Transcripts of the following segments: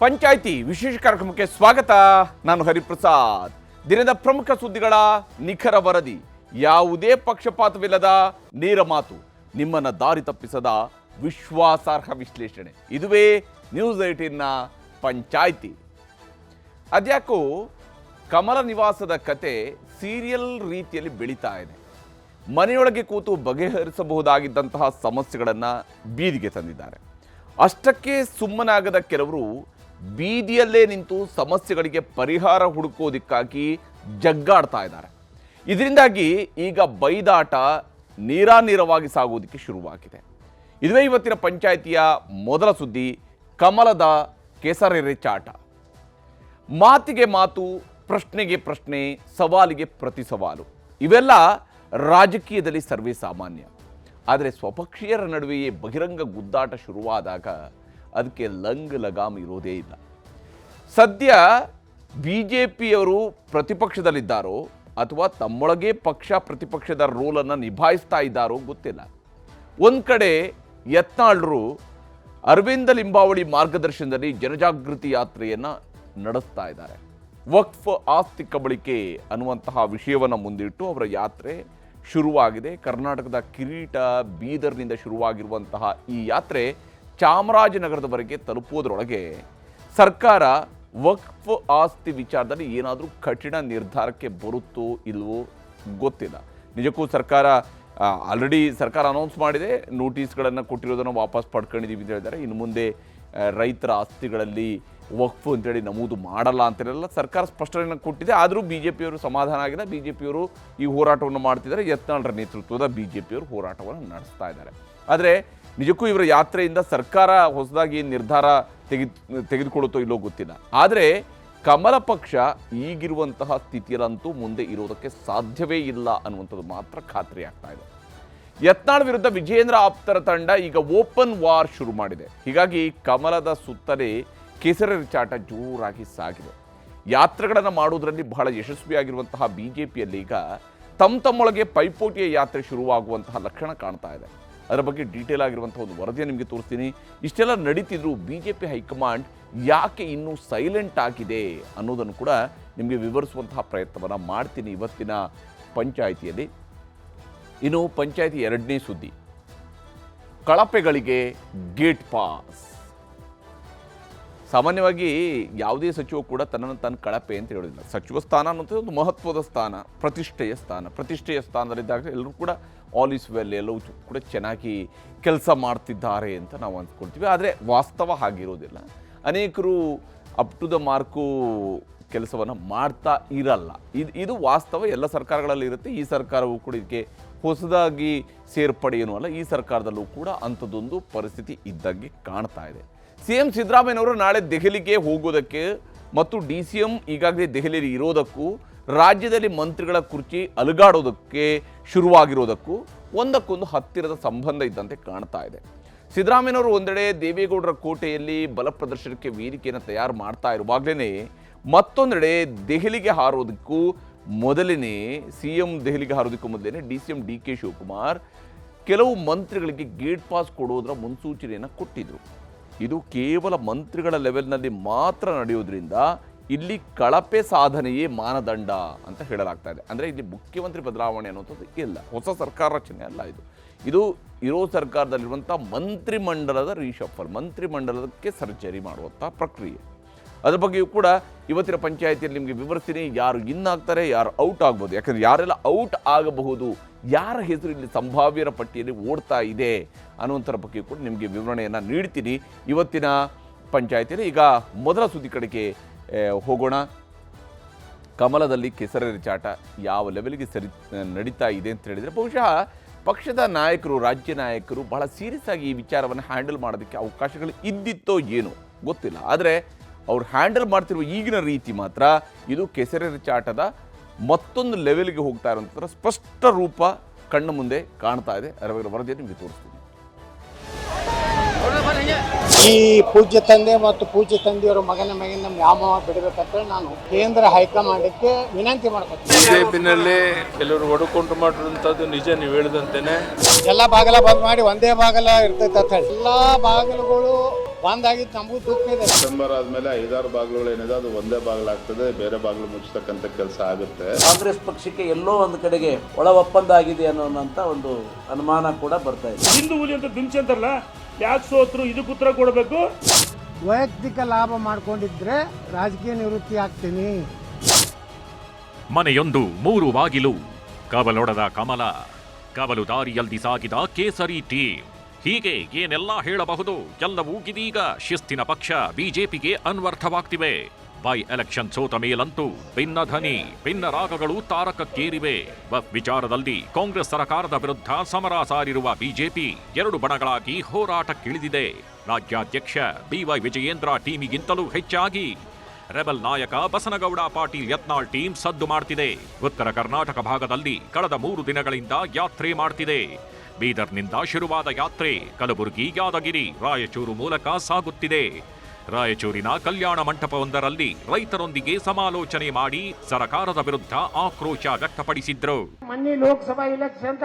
ಪಂಚಾಯಿತಿ ವಿಶೇಷ ಕಾರ್ಯಕ್ರಮಕ್ಕೆ ಸ್ವಾಗತ. ನಾನು ಹರಿಪ್ರಸಾದ್. ದಿನದ ಪ್ರಮುಖ ಸುದ್ದಿಗಳ ನಿಖರ ವರದಿ. ಯಾವುದೇ ಪಕ್ಷಪಾತವಿಲ್ಲದ ನೇರ ಮಾತು. ನಿಮ್ಮನ್ನ ದಾರಿ ತಪ್ಪಿಸದ ವಿಶ್ವಾಸಾರ್ಹ ವಿಶ್ಲೇಷಣೆ. ಇದುವೇ ನ್ಯೂಸ್ ಏಟೀನ್ನ ಪಂಚಾಯಿತಿ. ಅದ್ಯಾಕೋ ಕಮಲ ನಿವಾಸದ ಕತೆ ಸೀರಿಯಲ್ ರೀತಿಯಲ್ಲಿ ಬೆಳೀತಾ ಇದೆ. ಮನೆಯೊಳಗೆ ಕೂತು ಬಗೆಹರಿಸಬಹುದಾಗಿದ್ದಂತಹ ಸಮಸ್ಯೆಗಳನ್ನು ಬೀದಿಗೆ ತಂದಿದ್ದಾರೆ. ಅಷ್ಟಕ್ಕೆ ಸುಮ್ಮನಾಗದ ಕೆಲವರು ಬೀದಿಯಲ್ಲೇ ನಿಂತು ಸಮಸ್ಯೆಗಳಿಗೆ ಪರಿಹಾರ ಹುಡುಕೋದಕ್ಕಾಗಿ ಜಗ್ಗಾಡ್ತಾ ಇದ್ದಾರೆ. ಇದರಿಂದಾಗಿ ಈಗ ಬೈದಾಟ ನೀರಾನೀರವಾಗಿ ಸಾಗುವುದಕ್ಕೆ ಶುರುವಾಗಿದೆ. ಇದುವೇ ಇವತ್ತಿನ ಪಂಚಾಯಿತಿಯ ಮೊದಲ ಸುದ್ದಿ, ಕಮಲದ ಕೆಸರೆರೆ ಚಾಟ. ಮಾತಿಗೆ ಮಾತು, ಪ್ರಶ್ನೆಗೆ ಪ್ರಶ್ನೆ, ಸವಾಲಿಗೆ ಪ್ರತಿ ಸವಾಲು. ಇವೆಲ್ಲ ರಾಜಕೀಯದಲ್ಲಿ ಸರ್ವೇ ಸಾಮಾನ್ಯ. ಆದರೆ ಸ್ವಪಕ್ಷೀಯರ ನಡುವೆಯೇ ಬಹಿರಂಗ ಗುದ್ದಾಟ ಶುರುವಾದಾಗ ಅದಕ್ಕೆ ಲಂಗ್ ಲಗಾಮ್ ಇರೋದೇ ಇಲ್ಲ. ಸದ್ಯ ಬಿ ಜೆ ಪಿಯವರು ಪ್ರತಿಪಕ್ಷದಲ್ಲಿದ್ದಾರೋ ಅಥವಾ ತಮ್ಮೊಳಗೆ ಪಕ್ಷ ಪ್ರತಿಪಕ್ಷದ ರೋಲನ್ನು ನಿಭಾಯಿಸ್ತಾ ಇದ್ದಾರೋ ಗೊತ್ತಿಲ್ಲ. ಒಂದು ಕಡೆ ಯತ್ನಾಳ್ರು ಅರವಿಂದ ಲಿಂಬಾವಳಿ ಮಾರ್ಗದರ್ಶನದಲ್ಲಿ ಜನಜಾಗೃತಿ ಯಾತ್ರೆಯನ್ನು ನಡೆಸ್ತಾ ಇದ್ದಾರೆ. ವಕ್ಫ್ ಆಸ್ತಿ ಕಬಳಿಕೆ ಅನ್ನುವಂತಹ ವಿಷಯವನ್ನು ಮುಂದಿಟ್ಟು ಅವರ ಯಾತ್ರೆ ಶುರುವಾಗಿದೆ. ಕರ್ನಾಟಕದ ಕಿರೀಟ ಬೀದರ್ನಿಂದ ಶುರುವಾಗಿರುವಂತಹ ಈ ಯಾತ್ರೆ ಚಾಮರಾಜನಗರದವರೆಗೆ ತಲುಪುವುದರೊಳಗೆ ಸರ್ಕಾರ ವಕ್ಫ್ ಆಸ್ತಿ ವಿಚಾರದಲ್ಲಿ ಏನಾದರೂ ಕಠಿಣ ನಿರ್ಧಾರಕ್ಕೆ ಬರುತ್ತೋ ಇಲ್ಲವೋ ಗೊತ್ತಿಲ್ಲ. ನಿಜಕ್ಕೂ ಸರ್ಕಾರ ಆಲ್ರೆಡಿ ಸರ್ಕಾರ ಅನೌನ್ಸ್ ಮಾಡಿದೆ ನೋಟಿಸ್ಗಳನ್ನು ಕೊಟ್ಟಿರೋದನ್ನು ವಾಪಸ್ ಪಡ್ಕೊಂಡಿದ್ದೀವಿ ಅಂತ ಹೇಳಿದ್ದಾರೆ. ಇನ್ನು ಮುಂದೆ ರೈತರ ಆಸ್ತಿಗಳಲ್ಲಿ ವಕ್ಫ್ ಅಂತೇಳಿ ನಮೂದು ಮಾಡಲ್ಲ ಅಂತಿರಲ್ಲ. ಸರ್ಕಾರ ಸ್ಪಷ್ಟನೆಯನ್ನು ಕೊಟ್ಟಿದೆ. ಆದರೂ ಬಿ ಜೆ ಪಿಯವರು ಸಮಾಧಾನ ಆಗಿದೆ. ಬಿ ಜೆ ಪಿಯವರು ಈ ಹೋರಾಟವನ್ನು ಮಾಡ್ತಿದ್ದಾರೆ. ಯತ್ನಾಳರ ನೇತೃತ್ವದ ಬಿ ಜೆ ಪಿಯವರು ಹೋರಾಟವನ್ನು ನಡೆಸ್ತಾ ಇದ್ದಾರೆ. ಆದರೆ ನಿಜಕ್ಕೂ ಇವರ ಯಾತ್ರೆಯಿಂದ ಸರ್ಕಾರ ಹೊಸದಾಗಿ ನಿರ್ಧಾರ ತೆಗೆದು, ತೆಗೆದುಕೊಳ್ಳುತ್ತೋ ಇಲ್ಲೋ ಗೊತ್ತಿಲ್ಲ. ಆದರೆ ಕಮಲ ಪಕ್ಷ ಈಗಿರುವಂತಹ ಸ್ಥಿತಿಯಲ್ಲಂತೂ ಮುಂದೆ ಇರೋದಕ್ಕೆ ಸಾಧ್ಯವೇ ಇಲ್ಲ ಅನ್ನುವಂಥದ್ದು ಮಾತ್ರ ಖಾತ್ರಿ ಆಗ್ತಾ ಇದೆ. ಯತ್ನಾಳ್ ವಿರುದ್ಧ ವಿಜೇಂದ್ರ ಆಪ್ತರ ತಂಡ ಈಗ ಓಪನ್ ವಾರ್ ಶುರು ಮಾಡಿದೆ. ಹೀಗಾಗಿ ಕಮಲದ ಸುತ್ತಲೇ ಕೆಸರೆರಿ ಚಾಟ ಜೋರಾಗಿ ಸಾಗಿದೆ. ಯಾತ್ರೆಗಳನ್ನು ಮಾಡುವುದರಲ್ಲಿ ಬಹಳ ಯಶಸ್ವಿಯಾಗಿರುವಂತಹ ಬಿ ಜೆ ಪಿಯಲ್ಲಿ ಈಗ ತಮ್ಮ ತಮ್ಮೊಳಗೆ ಪೈಪೋಟಿಯ ಯಾತ್ರೆ ಶುರುವಾಗುವಂತಹ ಲಕ್ಷಣ ಕಾಣ್ತಾ ಇದೆ. ಅದರ ಬಗ್ಗೆ ಡೀಟೇಲ್ ಆಗಿರುವಂಥ ಒಂದು ವರದಿಯ ನಿಮಗೆ ತೋರಿಸ್ತೀನಿ. ಇಷ್ಟೆಲ್ಲ ನಡೀತಿದ್ರು B J P high command ಯಾಕೆ ಇನ್ನೂ ಸೈಲೆಂಟ್ ಆಗಿದೆ ಅನ್ನೋದನ್ನು ಕೂಡ ನಿಮಗೆ ವಿವರಿಸುವಂತಹ ಪ್ರಯತ್ನವನ್ನು ಮಾಡ್ತೀನಿ ಇವತ್ತಿನ ಪಂಚಾಯಿತಿಯಲ್ಲಿ. ಇನ್ನು ಪಂಚಾಯಿತಿ ಎರಡನೇ ಸುದ್ದಿ. ಕಳಪೆಗಳಿಗೆ ಗೇಟ್ ಪಾಸ್. ಸಾಮಾನ್ಯವಾಗಿ ಯಾವುದೇ ಸಚಿವ ಕೂಡ ತನ್ನನ್ನು ತಾನು ಕಳಪೆ ಅಂತ ಹೇಳೋದಿಲ್ಲ. ಸಚಿವ ಸ್ಥಾನ ಅನ್ನೋದು ಒಂದು ಮಹತ್ವದ ಸ್ಥಾನ, ಪ್ರತಿಷ್ಠೆಯ ಸ್ಥಾನ. ಪ್ರತಿಷ್ಠೆಯ ಸ್ಥಾನದಲ್ಲಿದ್ದಾಗ ಎಲ್ಲರೂ ಕೂಡ ಆಲ್ ಇಸ್ ವೆಲ್ ಎಲ್ಲವೂ ಕೂಡ ಚೆನ್ನಾಗಿ ಕೆಲಸ ಮಾಡ್ತಿದ್ದಾರೆ ಅಂತ ನಾವು ಅಂದ್ಕೊಳ್ತೀವಿ ಆದರೆ ವಾಸ್ತವ ಹಾಗಿರೋದಿಲ್ಲ. ಅನೇಕರು ಅಪ್ ಟು ದ ಮಾರ್ಕು ಕೆಲಸವನ್ನು ಮಾಡ್ತಾ ಇರಲ್ಲ. ಇದು ಇದು ವಾಸ್ತವ ಎಲ್ಲ ಸರ್ಕಾರಗಳಲ್ಲಿ ಇರುತ್ತೆ. ಈ ಸರ್ಕಾರವು ಕೂಡ ಇದಕ್ಕೆ ಹೊಸದಾಗಿ ಸೇರ್ಪಡೆ ಏನೂ ಅಲ್ಲ, ಈ ಸರ್ಕಾರದಲ್ಲೂ ಕೂಡ ಅಂಥದ್ದೊಂದು ಪರಿಸ್ಥಿತಿ ಇದ್ದಂಗೆ ಕಾಣ್ತಾ ಇದೆ. ಸಿ ಎಂ ಸಿದ್ದರಾಮಯ್ಯನವರು ನಾಳೆ ದೆಹಲಿಗೆ ಹೋಗೋದಕ್ಕೆ ಮತ್ತು ಡಿ ಸಿ ಎಂ ಈಗಾಗಲೇ ದೆಹಲಿಯಲ್ಲಿ ಇರೋದಕ್ಕೂ, ರಾಜ್ಯದಲ್ಲಿ ಮಂತ್ರಿಗಳ ಕುರ್ಚಿ ಅಲುಗಾಡೋದಕ್ಕೆ ಶುರುವಾಗಿರೋದಕ್ಕೂ ಒಂದಕ್ಕೊಂದು ಹತ್ತಿರದ ಸಂಬಂಧ ಇದ್ದಂತೆ ಕಾಣ್ತಾ ಇದೆ. ಸಿದ್ದರಾಮಯ್ಯನವರು ಒಂದೆಡೆ ದೇವೇಗೌಡರ ಕೋಟೆಯಲ್ಲಿ ಬಲ ಪ್ರದರ್ಶನಕ್ಕೆ ವೇದಿಕೆಯನ್ನು ತಯಾರು ಮಾಡ್ತಾ ಇರುವಾಗಲೇ ಮತ್ತೊಂದೆಡೆ ದೆಹಲಿಗೆ ಹಾರೋದಕ್ಕೂ ಮೊದಲನೇ ಸಿ ಎಂ ದೆಹಲಿಗೆ ಹಾರೋದಕ್ಕೂ ಮೊದಲೇ D C M D K Shivakumar ಕೆಲವು ಮಂತ್ರಿಗಳಿಗೆ ಗೇಟ್ ಪಾಸ್ ಕೊಡೋದರ ಮುನ್ಸೂಚನೆಯನ್ನು ಕೊಟ್ಟಿದ್ರು. ಇದು ಕೇವಲ ಮಂತ್ರಿಗಳ ಲೆವೆಲ್ನಲ್ಲಿ ಮಾತ್ರ ನಡೆಯುವುದರಿಂದ ಇಲ್ಲಿ ಕಳಪೆ ಸಾಧನೆಯೇ ಮಾನದಂಡ ಅಂತ ಹೇಳಲಾಗ್ತಾ ಇದೆ. ಅಂದರೆ ಇಲ್ಲಿ ಮುಖ್ಯಮಂತ್ರಿ ಬದಲಾವಣೆ ಅನ್ನುವಂಥದ್ದು ಇಲ್ಲ. ಹೊಸ ಸರ್ಕಾರ ರಚನೆ ಅಲ್ಲ ಇದು. ಇದು ಇರೋ ಸರ್ಕಾರದಲ್ಲಿರುವಂಥ ಮಂತ್ರಿಮಂಡಲದ ರೀಶಫಲ್ ಮಂತ್ರಿಮಂಡಲಕ್ಕೆ ಸರ್ಜರಿ ಮಾಡುವಂಥ ಪ್ರಕ್ರಿಯೆ. ಅದ್ರ ಬಗ್ಗೆಯೂ ಕೂಡ ಇವತ್ತಿನ ಪಂಚಾಯಿತಿಯಲ್ಲಿ ನಿಮಗೆ ವಿವರಿಸ್ತೀನಿ. ಯಾರು ಇನ್ ಆಗ್ತಾರೆ, ಯಾರು ಔಟ್ ಆಗ್ಬೋದು. ಯಾಕಂದ್ರೆ ಯಾರೆಲ್ಲ ಔಟ್ ಆಗಬಹುದು, ಯಾರ ಹೆಸರು ಇಲ್ಲಿ ಸಂಭಾವ್ಯರ ಪಟ್ಟಿಯಲ್ಲಿ ಓಡ್ತಾ ಇದೆ ಅನ್ನುವಂಥರ ಬಗ್ಗೆ ಕೂಡ ನಿಮಗೆ ವಿವರಣೆಯನ್ನು ನೀಡ್ತೀನಿ. ಇವತ್ತಿನ ಪಂಚಾಯಿತಿಯಲ್ಲಿ ಈಗ ಮೊದಲ ಸುದ್ದಿ ಕಡೆಗೆ ಹೋಗೋಣ. ಕಮಲದಲ್ಲಿ ಕೆಸರ ಚಾಟ ಯಾವ ಲೆವೆಲ್ಗೆ ಸರಿ ನಡೀತಾ ಇದೆ ಅಂತ ಹೇಳಿದರೆ ಬಹುಶಃ ಪಕ್ಷದ ನಾಯಕರು, ರಾಜ್ಯ ನಾಯಕರು ಬಹಳ ಸೀರಿಯಸ್ ಆಗಿ ಈ ವಿಚಾರವನ್ನು ಹ್ಯಾಂಡಲ್ ಮಾಡೋದಕ್ಕೆ ಅವಕಾಶಗಳು ಇದ್ದಿತ್ತೋ ಏನೋ ಗೊತ್ತಿಲ್ಲ. ಆದರೆ ಅವ್ರು ಹ್ಯಾಂಡಲ್ ಮಾಡ್ತಿರುವ ಈಗಿನ ರೀತಿ ಮಾತ್ರ ಇದು ಕೆಸರೆರ ಚಾಟದ ಮತ್ತೊಂದು ಲೆವೆಲ್ಗೆ ಹೋಗ್ತಾ ಇರುವಂಥದ್ರ ಸ್ಪಷ್ಟ ರೂಪ ಕಣ್ಣು ಮುಂದೆ ಕಾಣ್ತಾ ಇದೆ. ಬಗ್ಗೆ ವರದಿಯನ್ನು ನಿಮಗೆ ತೋರಿಸ್ತೀನಿ. ಈ ಪೂಜ್ಯ ತಂದೆ ಮತ್ತು ಪೂಜ್ಯ ತಂದೆಯವರ ಮಗನ ಮಗನ ವ್ಯಾಮೋಹ ಬಿಡಬೇಕಂತೇಳಿ ನಾನು ಕೇಂದ್ರ ಹೈಕಮಾಂಡಕ್ಕೆ ವಿನಂತಿ ಮಾಡ್ಕೊತೀನಿ. ಬಿಜೆಪಿನಲ್ಲಿ ಕೆಲವರು ಒಡಕೊಂಡು ಮಾಡಿರುವಂತದ್ದು ನಿಜ ನೀವು ಹೇಳಿದಂತೇನೆ. ಎಲ್ಲ ಬಾಗಲ ಬಂದ್ ಮಾಡಿ ಒಂದೇ ಬಾಗಲ ಇರ್ತೈತೆ ಅಂತ ಹೇಳಿ. ಎಲ್ಲಾ ಬಾಗಿಲುಗಳು ಬಂದಾಗಿದ್ದು ನಮಗೂ ದುಃಖ ಇದೆ. ಡಿಸೆಂಬರ್ ಆದಮೇಲೆ ಐದಾರು ಬಾಗಿಲುಗಳು ಏನಿದೆ ಅದು ಒಂದೇ ಬಾಗಿಲಾಗ್ತದೆ ಬೇರೆ ಬಾಗಿಲು ಮುಚ್ಚತಕ್ಕಂಥ ಕೆಲಸ ಆಗುತ್ತೆ. ಕಾಂಗ್ರೆಸ್ ಪಕ್ಷಕ್ಕೆ ಎಲ್ಲೋ ಒಂದು ಕಡೆಗೆ ಒಳ ಒಪ್ಪಂದ ಆಗಿದೆ ಅನ್ನೋಂಥ ಒಂದು ಅನುಮಾನ ಕೂಡ ಬರ್ತಾ ಇದೆ. ಹಿಂದೂ ಹುಲಿ ಅಂತ ಬಿಂಚಿ ಅಂತಾರಲ್ಲ ಯಾಕೆ ಸೋತ್ರು? ಇದಕ್ಕೆ ಉತ್ತರ ಕೊಡಬೇಕು? ವೈಯಕ್ತಿಕ ಲಾಭ ಮಾಡ್ಕೊಂಡಿದ್ರೆ ರಾಜಕೀಯ ನಿವೃತ್ತಿ ಆಗ್ತೀನಿ. ಮನೆಯೊಂದು ಮೂರು ಬಾಗಿಲು. ಕಬಲೊಡದ ಕಮಲ ಕವಲು ದಾರಿಯಲ್ಲಿ ಸಾಗಿದ ಕೇಸರಿ ಟೀಮ್. ಹೀಗೆ ಏನೆಲ್ಲ ಹೇಳಬಹುದು? ಎಲ್ಲವೂ ಇದೀಗ ಶಿಸ್ತಿನ ಪಕ್ಷ ಬಿಜೆಪಿಗೆ ಅನ್ವರ್ಥವಾಗ್ತಿವೆ. ಬೈ ಎಲೆಕ್ಷನ್ ಸೋತ ಮೇಲಂತೂ ಭಿನ್ನ ಧ್ವನಿ, ಭಿನ್ನ ರಾಗಗಳು ತಾರಕಕ್ಕೇರಿವೆ. ಬಫ್ ವಿಚಾರದಲ್ಲಿ ಕಾಂಗ್ರೆಸ್ ಸರ್ಕಾರದ ವಿರುದ್ಧ ಸಮರ ಸಾರಿರುವ ಬಿಜೆಪಿ ಎರಡು ಬಣಗಳಾಗಿ ಹೋರಾಟಕ್ಕಿಳಿದಿದೆ. ರಾಜ್ಯಾಧ್ಯಕ್ಷ ಬಿವೈ ವಿಜಯೇಂದ್ರ ಟೀಮಿಗಿಂತಲೂ ಹೆಚ್ಚಾಗಿ. ರೆಬಲ್ ನಾಯಕ ಬಸನಗೌಡ ಪಾಟೀಲ್ ಯತ್ನಾಳ್ ಟೀಮ್ ಸದ್ದು ಮಾಡ್ತಿದೆ. ಉತ್ತರ ಕರ್ನಾಟಕ ಭಾಗದಲ್ಲಿ ಕಳೆದ ಮೂರು ದಿನಗಳಿಂದ ಯಾತ್ರೆ ಮಾಡ್ತಿದೆ. ಬೀದರ್ನಿಂದ ಶುರುವಾದ ಯಾತ್ರೆ ಕಲಬುರಗಿ, ಯಾದಗಿರಿ, ರಾಯಚೂರು ಮೂಲಕ ಸಾಗುತ್ತಿದೆ. ರಾಯಚೂರಿನ ಕಲ್ಯಾಣ ಮಂಟಪವೊಂದರಲ್ಲಿ ರೈತರೊಂದಿಗೆ ಸಮಾಲೋಚನೆ ಮಾಡಿ ಸರಕಾರದ ವಿರುದ್ಧ ಆಕ್ರೋಶ ವ್ಯಕ್ತಪಡಿಸಿದ್ರು. ಮೊನ್ನೆ ಲೋಕಸಭಾ ಇಲೆಕ್ಷನ್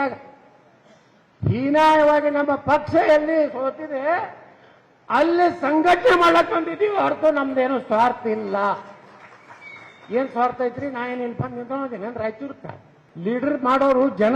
ಹೀನಾಯವಾಗಿ ನಮ್ಮ ಪಕ್ಷ ಎಲ್ಲಿ ಸೋತಿದೆ ಅಲ್ಲಿ ಸಂಘಟನೆ ಮಾಡಕ್ ಬಂದಿದ್ದೀವಿ. ಹೊರತು ನಮ್ದೇನು ಸ್ವಾರ್ಥ ಇಲ್ಲ. ಏನ್ ಸ್ವಾರ್ಥ ಐತ್ರಿ? ನಾ ಏನ್ ಇನ್ಫಾರ್ಮ್ ಬಂದು ನಿಂತ್ಕೊಂಡಿದ್ದೀನಿ ರಾಯಚೂರ್ಕ? ಲೀಡರ್ ಮಾಡೋರು ಜನ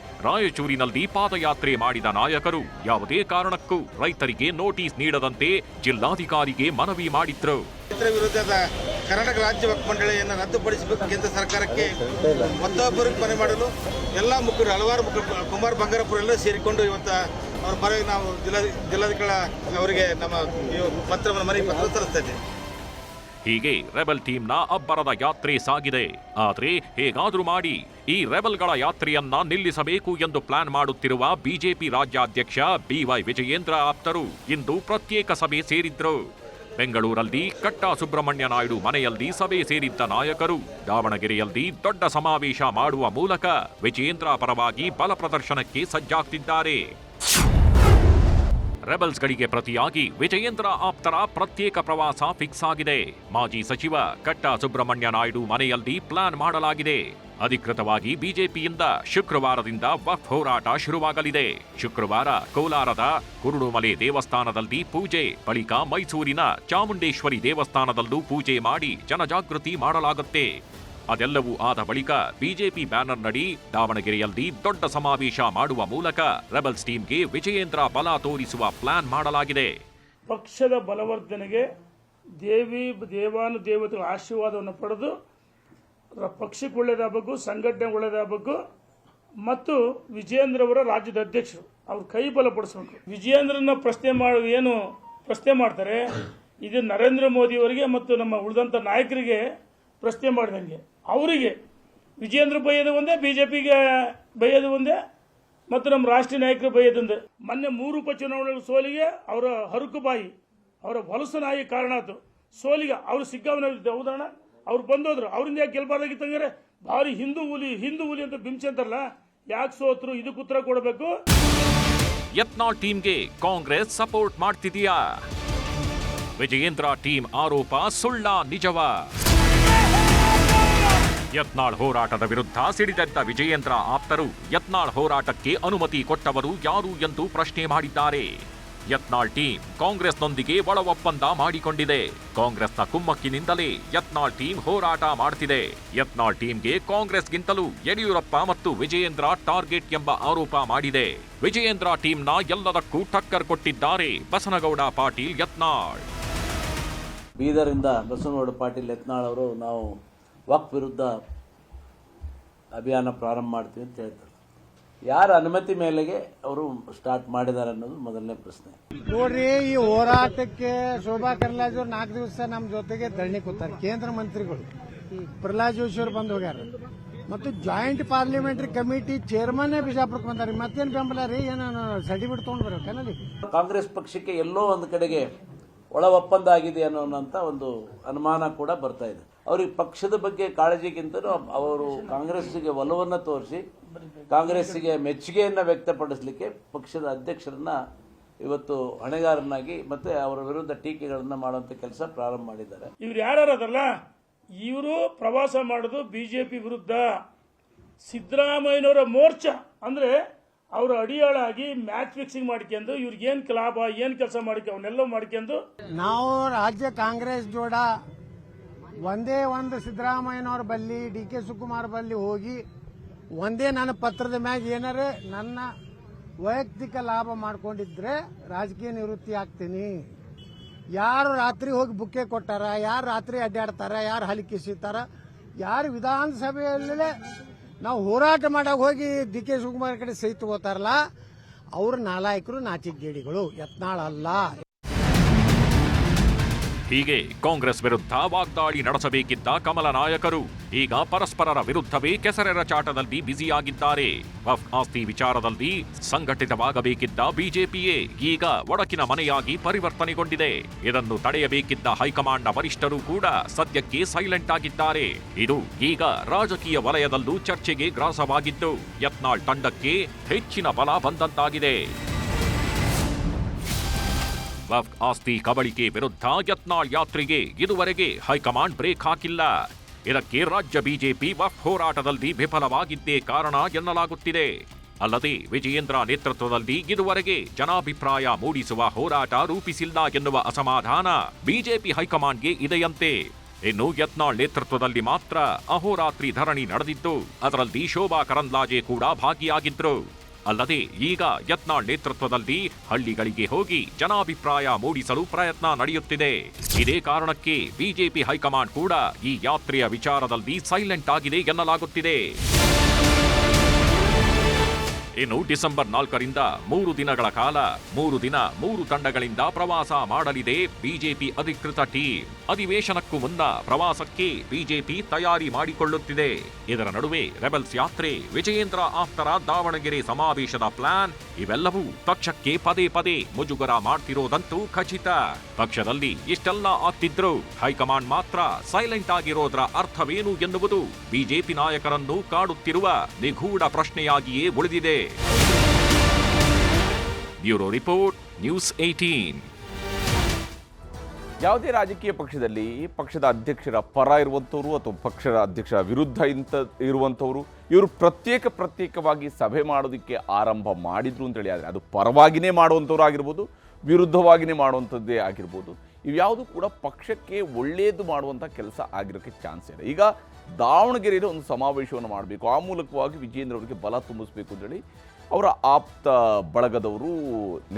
ರಾಯಚೂರಿನಲ್ಲಿ ಪಾದಯಾತ್ರೆ ಮಾಡಿದ ನಾಯಕರು ಯಾವುದೇ ಕಾರಣಕ್ಕೂ ರೈತರಿಗೆ ನೋಟಿಸ್ ನೀಡದಂತೆ ಜಿಲ್ಲಾಧಿಕಾರಿಗೆ ಮನವಿ ಮಾಡಿದ್ರು. ವಿರುದ್ಧದ ಕರ್ನಾಟಕ ರಾಜ್ಯ ವಕ್ ಮಂಡಳಿಯನ್ನು ರದ್ದುಪಡಿಸಬೇಕು ಕೇಂದ್ರ ಸರ್ಕಾರಕ್ಕೆ ಮತ್ತೊಬ್ಬರಿಗೆ ಮನೆ ಮಾಡಲು ಎಲ್ಲ ಮುಖಂಡರು ಹಲವಾರು ಮುಖಂಡರು ಕುಮಾರ್ ಬಂಗಾರಪುರ ಎಲ್ಲ ಸೇರಿಕೊಂಡು ಇವತ್ತು ಅವ್ರ ಪರವಾಗಿ ನಾವು ಜಿಲ್ಲಾ ಜಿಲ್ಲಾಧಿಕಾರಿ ಅವರಿಗೆ ನಮ್ಮ ಪತ್ರವನ್ನು ಮನವಿ ಪತ್ರ ಸಲ್ಲಿಸ್ತಾ ಹೀಗೆ ರೆಬಲ್ ಟೀಮ್ನ ಅಬ್ಬರದ ಯಾತ್ರೆ ಸಾಗಿದೆ. ಆದರೆ ಹೇಗಾದರೂ ಮಾಡಿ, ಈ ರೆಬಲ್ಗಳ ಯಾತ್ರೆಯನ್ನ ನಿಲ್ಲಿಸಬೇಕು ಎಂದು ಪ್ಲಾನ್ ಮಾಡುತ್ತಿರುವ ಬಿಜೆಪಿ ರಾಜ್ಯಾಧ್ಯಕ್ಷ ಬಿವೈ ವಿಜಯೇಂದ್ರ ಆಪ್ತರು ಇಂದು ಪ್ರತ್ಯೇಕ ಸಭೆ ಸೇರಿದ್ರು. ಬೆಂಗಳೂರಲ್ಲಿ ಕಟ್ಟಾ ಸುಬ್ರಹ್ಮಣ್ಯ ನಾಯ್ಡು ಮನೆಯಲ್ಲಿ ಸಭೆ ಸೇರಿದ್ದ ನಾಯಕರು ದಾವಣಗೆರೆಯಲ್ಲಿ ದೊಡ್ಡ ಸಮಾವೇಶ ಮಾಡುವ ಮೂಲಕ ವಿಜಯೇಂದ್ರ ಪರವಾಗಿ ಬಲ ಪ್ರದರ್ಶನಕ್ಕೆ ಸಜ್ಜಾಗ್ತಿದ್ದಾರೆ. ರೆಬಲ್ಸ್ಗಳಿಗೆ ಪ್ರತಿಯಾಗಿ ವಿಜಯೇಂದ್ರ ಆಪ್ತರ ಪ್ರತ್ಯೇಕ ಪ್ರವಾಸ ಫಿಕ್ಸ್ ಆಗಿದೆ. ಮಾಜಿ ಸಚಿವ ಕಟ್ಟ ಸುಬ್ರಹ್ಮಣ್ಯ ನಾಯ್ಡು ಮನೆಯಲ್ಲಿ ಪ್ಲಾನ್ ಮಾಡಲಾಗಿದೆ. ಅಧಿಕೃತವಾಗಿ ಬಿಜೆಪಿಯಿಂದ ಶುಕ್ರವಾರದಿಂದ ವಫ್ ಹೋರಾಟ ಶುರುವಾಗಲಿದೆ. ಶುಕ್ರವಾರ ಕೋಲಾರದ ಕುರುಡುಮಲೆ ದೇವಸ್ಥಾನದಲ್ಲಿ ಪೂಜೆ, ಬಳಿಕ ಮೈಸೂರಿನ ಚಾಮುಂಡೇಶ್ವರಿ ದೇವಸ್ಥಾನದಲ್ಲೂ ಪೂಜೆ ಮಾಡಿ ಜನಜಾಗೃತಿ ಮಾಡಲಾಗುತ್ತೆ. ಅದೆಲ್ಲವೂ ಆದ ಬಳಿಕ ಬಿಜೆಪಿ ಬ್ಯಾನರ್ನಡಿ ದಾವಣಗೆರೆಯಲ್ಲಿ ದೊಡ್ಡ ಸಮಾವೇಶ ಮಾಡುವ ಮೂಲಕ ರೆಬಲ್ಸ್ ಟೀಮ್ಗೆ ವಿಜಯೇಂದ್ರ ಬಲ ತೋರಿಸುವ ಪ್ಲಾನ್ ಮಾಡಲಾಗಿದೆ. ಪಕ್ಷದ ಬಲವರ್ಧನೆಗೆ ದೇವಿ, ದೇವಾನು, ದೇವತೆಗಳ ಆಶೀರ್ವಾದವನ್ನು ಪಡೆದು ಪಕ್ಷಕ್ಕೆ ಸಂಘಟನೆ ಒಳ್ಳೆಯದ ಬಗ್ಗೆ ಮತ್ತು ವಿಜಯೇಂದ್ರ ಅವರ ರಾಜ್ಯದ ಅಧ್ಯಕ್ಷರು, ಅವ್ರ ಕೈ ಬಲಪಡಿಸಬೇಕು ವಿಜಯೇಂದ್ರನ ಪ್ರಶ್ನೆ ಮಾಡಿ, ಏನು ಪ್ರಶ್ನೆ ಮಾಡ್ತಾರೆ? ಇದು ನರೇಂದ್ರ ಮೋದಿ ಅವರಿಗೆ ಮತ್ತು ನಮ್ಮ ಉಳಿದಂಥ ನಾಯಕರಿಗೆ ಪ್ರಶ್ನೆ ಮಾಡಿದಂಗೆ. ಅವರಿಗೆ ವಿಜೇಂದ್ರ ಬೈಯೋದು ಒಂದೇ, ಬಿಜೆಪಿಗೆ ಬೈಯೋದು ಒಂದೇ, ಮತ್ತು ನಮ್ಮ ರಾಷ್ಟ್ರೀಯ ನಾಯಕರು ಬೈಯೋದಂದೆ ಮೊನ್ನೆ ಮೂರು ಚುನಾವಣೆಗಳು ಸೋಲಿಗೆ ಅವರ ಹರಕು ಬಾಯಿ, ಅವರ ಹೊಲಸು ನಾಯಿ ಕಾರಣ ಆಯ್ತು ಸೋಲಿಗೆ ಅವರು ಸಿಕ್ಕಾವನ ಹೌದಣ್ಣ? ಅವ್ರು ಬಂದೋದ್ರು. ಅವರಿಂದ ಯಾಕೆ ಗೆಲ್ಬಾರ್ದಾಗಿತ್ತು ಹಂಗಾರೆ? ಭಾರಿ ಹಿಂದೂ ಹುಲಿ ಹಿಂದೂ ಹುಲಿ ಅಂತ ಬಿಂಚೆ ಅಂತಾರಲ್ಲ? ಯಾಕೆ ಸೋತ್ರು? ಇದಕ್ಕೆ ಉತ್ತರ ಕೊಡಬೇಕು. ಯತ್ನಾಳ್ ಟೀಮ್ಗೆ ಕಾಂಗ್ರೆಸ್ ಸಪೋರ್ಟ್ ಮಾಡ್ತಿದೀಯಾ? ವಿಜಯೇಂದ್ರ ಟೀಮ್ ಆರೋಪ ಸುಳ್ಳ, ನಿಜವ? ಯತ್ನಾಳ್ ಹೋರಾಟದ ವಿರುದ್ಧ ಸಿಡಿದೆದ್ದ ವಿಜಯೇಂದ್ರ ಆಪ್ತರು ಯತ್ನಾಳ್ ಹೋರಾಟಕ್ಕೆ ಅನುಮತಿ ಕೊಟ್ಟವರು ಯಾರು ಎಂದು ಪ್ರಶ್ನೆ ಮಾಡಿದ್ದಾರೆ. ಯತ್ನಾಳ್ ಟೀಮ್ ಕಾಂಗ್ರೆಸ್ನೊಂದಿಗೆ ಒಳ ಒಪ್ಪಂದ ಮಾಡಿಕೊಂಡಿದೆ. ಕಾಂಗ್ರೆಸ್ನ ಕುಮ್ಮಕ್ಕಿನಿಂದಲೇ ಯತ್ನಾಳ್ ಟೀಮ್ ಹೋರಾಟ ಮಾಡ್ತಿದೆ. ಯತ್ನಾಳ್ ಟೀಮ್ಗೆ ಕಾಂಗ್ರೆಸ್ಗಿಂತಲೂ ಯಡಿಯೂರಪ್ಪ ಮತ್ತು ವಿಜಯೇಂದ್ರ ಟಾರ್ಗೆಟ್ ಎಂಬ ಆರೋಪ ಮಾಡಿದೆ. ವಿಜಯೇಂದ್ರ ಟೀಮ್ನ ಎಲ್ಲದಕ್ಕೂ ಟಕ್ಕರ್ ಕೊಟ್ಟಿದ್ದಾರೆ ಬಸನಗೌಡ ಪಾಟೀಲ್ ಯತ್ನಾಳ್. ಬೀದರಿಂದ ಬಸನಗೌಡ ಪಾಟೀಲ್ ಯತ್ನಾಳ್ ಅವರು ನಾವು ವಕ್ ವಿರುದ್ಧ ಅಭಿಯಾನ ಪ್ರಾರಂಭ ಮಾಡ್ತೀವಿ ಅಂತ ಹೇಳ್ತಾರೆ. ಯಾರ ಅನುಮತಿ ಮೇಲೆಗೆ ಅವರು ಸ್ಟಾರ್ಟ್ ಮಾಡಿದ್ದಾರೆ ಅನ್ನೋದು ಮೊದಲನೇ ಪ್ರಶ್ನೆ. ನೋಡ್ರಿ ಈ ಹೋರಾಟಕ್ಕೆ ಶೋಭಾ ಕರ್ಲಾಜ್ ಅವ್ರು ನಾಲ್ಕು ದಿವಸ ನಮ್ಮ ಜೊತೆಗೆ ಧರಣಿ ಕೂತಾರೆ. ಕೇಂದ್ರ ಮಂತ್ರಿಗಳು. ಪ್ರಹ್ಲಾದ್ ಜೋಶಿ ಅವರು ಬಂದು ಹೋಗ್ಯಾರ. ಮತ್ತು ಜಾಯಿಂಟ್ ಪಾರ್ಲಿಮೆಂಟರಿ ಕಮಿಟಿ ಚೇರ್ಮನ್ ಬಿಜಾಪುರಕ್ಕೆ ಬಂದಾರೆ. ಮತ್ತೇನು ಬೆಂಬಲ ರೀ? ಏನೋ ಸರ್ಟಿಫಿಕೇಟ್ ತೊಗೊಂಡು ಕಾಂಗ್ರೆಸ್ ಪಕ್ಷಕ್ಕೆ ಎಲ್ಲೋ ಒಂದು ಕಡೆಗೆ ಒಳ ಒಪ್ಪಂದ ಆಗಿದೆ ಅನ್ನೋಂಥ ಒಂದು ಅನುಮಾನ ಕೂಡ ಬರ್ತಾ ಇದೆ. ಅವ್ರಿಗೆ ಪಕ್ಷದ ಬಗ್ಗೆ ಕಾಳಜಿಗಿಂತಲೂ ಅವರು ಕಾಂಗ್ರೆಸ್ಸಿಗೆ ಒಲವನ್ನು ತೋರಿಸಿ ಕಾಂಗ್ರೆಸ್ಸಿಗೆ ಮೆಚ್ಚುಗೆಯನ್ನು ವ್ಯಕ್ತಪಡಿಸಲಿಕ್ಕೆ ಪಕ್ಷದ ಅಧ್ಯಕ್ಷರನ್ನ ಇವತ್ತು ಹೊಣೆಗಾರನಾಗಿ ಮತ್ತೆ ಅವರ ವಿರುದ್ಧ ಟೀಕೆಗಳನ್ನು ಮಾಡುವಂಥ ಕೆಲಸ ಪ್ರಾರಂಭ ಮಾಡಿದ್ದಾರೆ. ಇವ್ರು ಯಾರಲ್ಲ ಇವರು ಪ್ರವಾಸ ಮಾಡೋದು ಬಿಜೆಪಿ ವಿರುದ್ಧ. ಸಿದ್ದರಾಮಯ್ಯನವರ ಮೋರ್ಚಾ. ಅಂದ್ರೆ ಅವರು ಅಡಿಯಾಳಾಗಿ ಮ್ಯಾಚ್ ಫಿಕ್ಸಿಂಗ್ ಮಾಡ್ಕೊಂಡು ಇವ್ರಿಗೆ ಏನ್ ಲಾಭ ಏನ್ ಕೆಲಸ ಮಾಡ್ಕೊಂಡು ಅವನ್ನೆಲ್ಲ ಮಾಡ್ಕೊಂಡು ನಾವು ರಾಜ್ಯ ಕಾಂಗ್ರೆಸ್ ಜೋಡ ಒಂದೇ ಒಂದು ಸಿದ್ದರಾಮಯ್ಯನವ್ರ ಬಲ್ಲಿ ಡಿ ಕೆ ಶಿವಕುಮಾರ್ ಬಲ್ಲಿ ಹೋಗಿ ಒಂದೇ ನನ್ನ ಪತ್ರದ ಮ್ಯಾಗ ಏನಾರ ನನ್ನ ವೈಯಕ್ತಿಕ ಲಾಭ ಮಾಡ್ಕೊಂಡಿದ್ರೆ ರಾಜಕೀಯ ನಿವೃತ್ತಿ ಆಗ್ತೀನಿ. ಯಾರು ರಾತ್ರಿ ಹೋಗಿ ಬುಕ್ಕೆ ಕೊಟ್ಟಾರ, ಯಾರು ರಾತ್ರಿ ಅಡ್ಡಾಡ್ತಾರ, ಯಾರು ಹಲಿಕಿಸಿತಾರ ಯಾರು ವಿಧಾನಸಭೆಯಲ್ಲೇ ನಾವು ಹೋರಾಟ ಮಾಡಾಗ ಹೋಗಿ ಡಿ ಕೆ ಶಿವಕುಮಾರ್ ಕಡೆ ಸಹಿತ ಹೋಗ್ತಾರಲ್ಲ ಅವರು ನಾಲಾಯಕರು ನಾಚಿಗೇಡಿಗಳು ಯತ್ನಾಳಲ್ಲ ಹೀಗೆ ಕಾಂಗ್ರೆಸ್ ವಿರುದ್ಧ ವಾಗ್ದಾಳಿ ನಡೆಸಬೇಕಿದ್ದ ಕಮಲ ನಾಯಕರು ಈಗ ಪರಸ್ಪರರ ವಿರುದ್ಧವೇ ಕೆಸರೆರಚಾಟದಲ್ಲಿ ಬ್ಯುಸಿಯಾಗಿದ್ದಾರೆ. ವಫ್ ಆಸ್ತಿ ವಿಚಾರದಲ್ಲಿ ಸಂಘಟಿತವಾಗಬೇಕಿದ್ದ ಬಿಜೆಪಿಯೇ ಈಗ ಒಡಕಿನ ಮನೆಯಾಗಿ ಪರಿವರ್ತನೆಗೊಂಡಿದೆ. ಇದನ್ನು ತಡೆಯಬೇಕಿದ್ದ ಹೈಕಮಾಂಡ್ ವರಿಷ್ಠರು ಕೂಡ ಸದ್ಯಕ್ಕೆ ಸೈಲೆಂಟ್ ಆಗಿದ್ದಾರೆ. ಇದು ಈಗ ರಾಜಕೀಯ ವಲಯದಲ್ಲೂ ಚರ್ಚೆಗೆ ಗ್ರಾಸವಾಗಿದ್ದು, ಯತ್ನಾಳ್ ತಂಡಕ್ಕೆ ಹೆಚ್ಚಿನ ಬಲ ಬಂದಂತಾಗಿದೆ. ವಫ್ ಆಸ್ತಿ, ಕಬಳಿಕೆ ವಿರುದ್ಧ ಯತ್ನಾಳ್ ಯಾತ್ರೆಗೆ ಇದುವರೆಗೆ ಹೈಕಮಾಂಡ್ ಬ್ರೇಕ್ ಹಾಕಿಲ್ಲ. ಇದಕ್ಕೆ ರಾಜ್ಯ ಬಿಜೆಪಿ ವಫ್ ಹೋರಾಟದಲ್ಲಿ ವಿಫಲವಾಗಿದ್ದೇ ಕಾರಣ ಎನ್ನಲಾಗುತ್ತಿದೆ. ಅಲ್ಲದೆ ವಿಜಯೇಂದ್ರ ನೇತೃತ್ವದಲ್ಲಿ ಇದುವರೆಗೆ ಜನಾಭಿಪ್ರಾಯ ಮೂಡಿಸುವ ಹೋರಾಟ ರೂಪಿಸಿಲ್ಲ ಎನ್ನುವ ಅಸಮಾಧಾನ ಬಿಜೆಪಿ ಹೈಕಮಾಂಡ್ಗೆ ಇದೆಯಂತೆ. ಇನ್ನು ಯತ್ನಾಳ್ ನೇತೃತ್ವದಲ್ಲಿ ಮಾತ್ರ ಅಹೋರಾತ್ರಿ ಧರಣಿ ನಡೆದಿದ್ದು, ಅದರಲ್ಲಿ ಶೋಭಾ ಕರಂದ್ಲಾಜೆ ಕೂಡ ಭಾಗಿಯಾಗಿದ್ರು. ಅಲ್ಲದೆ ಈಗ ಯತ್ನಾಳ್ ನೇತೃತ್ವದಲ್ಲಿ ಹಳ್ಳಿಗಳಿಗೆ ಹೋಗಿ ಜನಾಭಿಪ್ರಾಯ ಮೂಡಿಸಲು ಪ್ರಯತ್ನ ನಡೆಯುತ್ತಿದೆ. ಇದೇ ಕಾರಣಕ್ಕೆ ಬಿಜೆಪಿ ಹೈಕಮಾಂಡ್ ಕೂಡ ಈ ಯಾತ್ರೆಯ ವಿಚಾರದಲ್ಲಿ ಸೈಲೆಂಟ್ ಆಗಿದೆ ಎನ್ನಲಾಗುತ್ತಿದೆ. ಇನ್ನು ಡಿಸೆಂಬರ್ ನಾಲ್ಕರಿಂದ ಮೂರು ದಿನಗಳ ಕಾಲ, ಮೂರು ದಿನ, ಮೂರು ತಂಡಗಳಿಂದ ಪ್ರವಾಸ ಮಾಡಲಿದೆ ಬಿಜೆಪಿ ಅಧಿಕೃತ ಟೀಮ್. ಅಧಿವೇಶನಕ್ಕೂ ಮುನ್ನ ಪ್ರವಾಸಕ್ಕೆ ಬಿಜೆಪಿ ತಯಾರಿ ಮಾಡಿಕೊಳ್ಳುತ್ತಿದೆ. ಇದರ ನಡುವೆ ರೆಬಲ್ಸ್ ಯಾತ್ರೆ, ವಿಜಯೇಂದ್ರ ಆಪ್ತರ ದಾವಣಗೆರೆ ಸಮಾವೇಶದ ಪ್ಲಾನ್, ಇವೆಲ್ಲವೂ ಪಕ್ಷಕ್ಕೆ ಪದೇ ಪದೇ ಮುಜುಗರ ಮಾಡ್ತಿರೋದಂತೂ ಖಚಿತ. ಪಕ್ಷದಲ್ಲಿ ಇಷ್ಟೆಲ್ಲ ಆಗ್ತಿದ್ರು, ಹೈಕಮಾಂಡ್ ಮಾತ್ರ ಸೈಲೆಂಟ್ ಆಗಿರೋದ್ರ ಅರ್ಥವೇನು ಎನ್ನುವುದು ಬಿಜೆಪಿ ನಾಯಕರನ್ನು ಕಾಡುತ್ತಿರುವ ನಿಗೂಢ ಪ್ರಶ್ನೆಯಾಗಿಯೇ ಉಳಿದಿದೆ. ಬ್ಯೂರೋ ರಿಪೋರ್ಟ್, ನ್ಯೂಸ್ ಏಟೀನ್ ಯಾವುದೇ ರಾಜಕೀಯ ಪಕ್ಷದಲ್ಲಿ ಪಕ್ಷದ ಅಧ್ಯಕ್ಷರ ಪರ ಇರುವಂಥವ್ರು ಅಥವಾ ಪಕ್ಷದ ಅಧ್ಯಕ್ಷರ ವಿರುದ್ಧ ಇಂಥ ಇರುವಂಥವ್ರು, ಇವರು ಪ್ರತ್ಯೇಕ ಪ್ರತ್ಯೇಕವಾಗಿ ಸಭೆ ಮಾಡೋದಕ್ಕೆ ಆರಂಭ ಮಾಡಿದ್ರು ಅಂತೇಳಿ ಆದರೆ ಅದು ಪರವಾಗಿನೇ ಮಾಡುವಂಥವ್ರು ಆಗಿರ್ಬೋದು ವಿರುದ್ಧವಾಗಿನೇ ಮಾಡುವಂಥದ್ದೇ ಆಗಿರ್ಬೋದು. ಇವ್ಯಾವುದು ಕೂಡ ಪಕ್ಷಕ್ಕೆ ಒಳ್ಳೆಯದು ಮಾಡುವಂಥ ಕೆಲಸ ಆಗಿರೋಕ್ಕೆ ಚಾನ್ಸ್ ಇದೆ. ಈಗ ದಾವಣಗೆರೆಯಲ್ಲಿ ಒಂದು ಸಮಾವೇಶವನ್ನು ಮಾಡಬೇಕು. ಆ ಮೂಲಕವಾಗಿ ವಿಜೇಂದ್ರ ಅವರಿಗೆ ಬಲ ತುಂಬಿಸಬೇಕು ಅಂತೇಳಿ ಅವರ ಆಪ್ತ ಬಳಗದವರು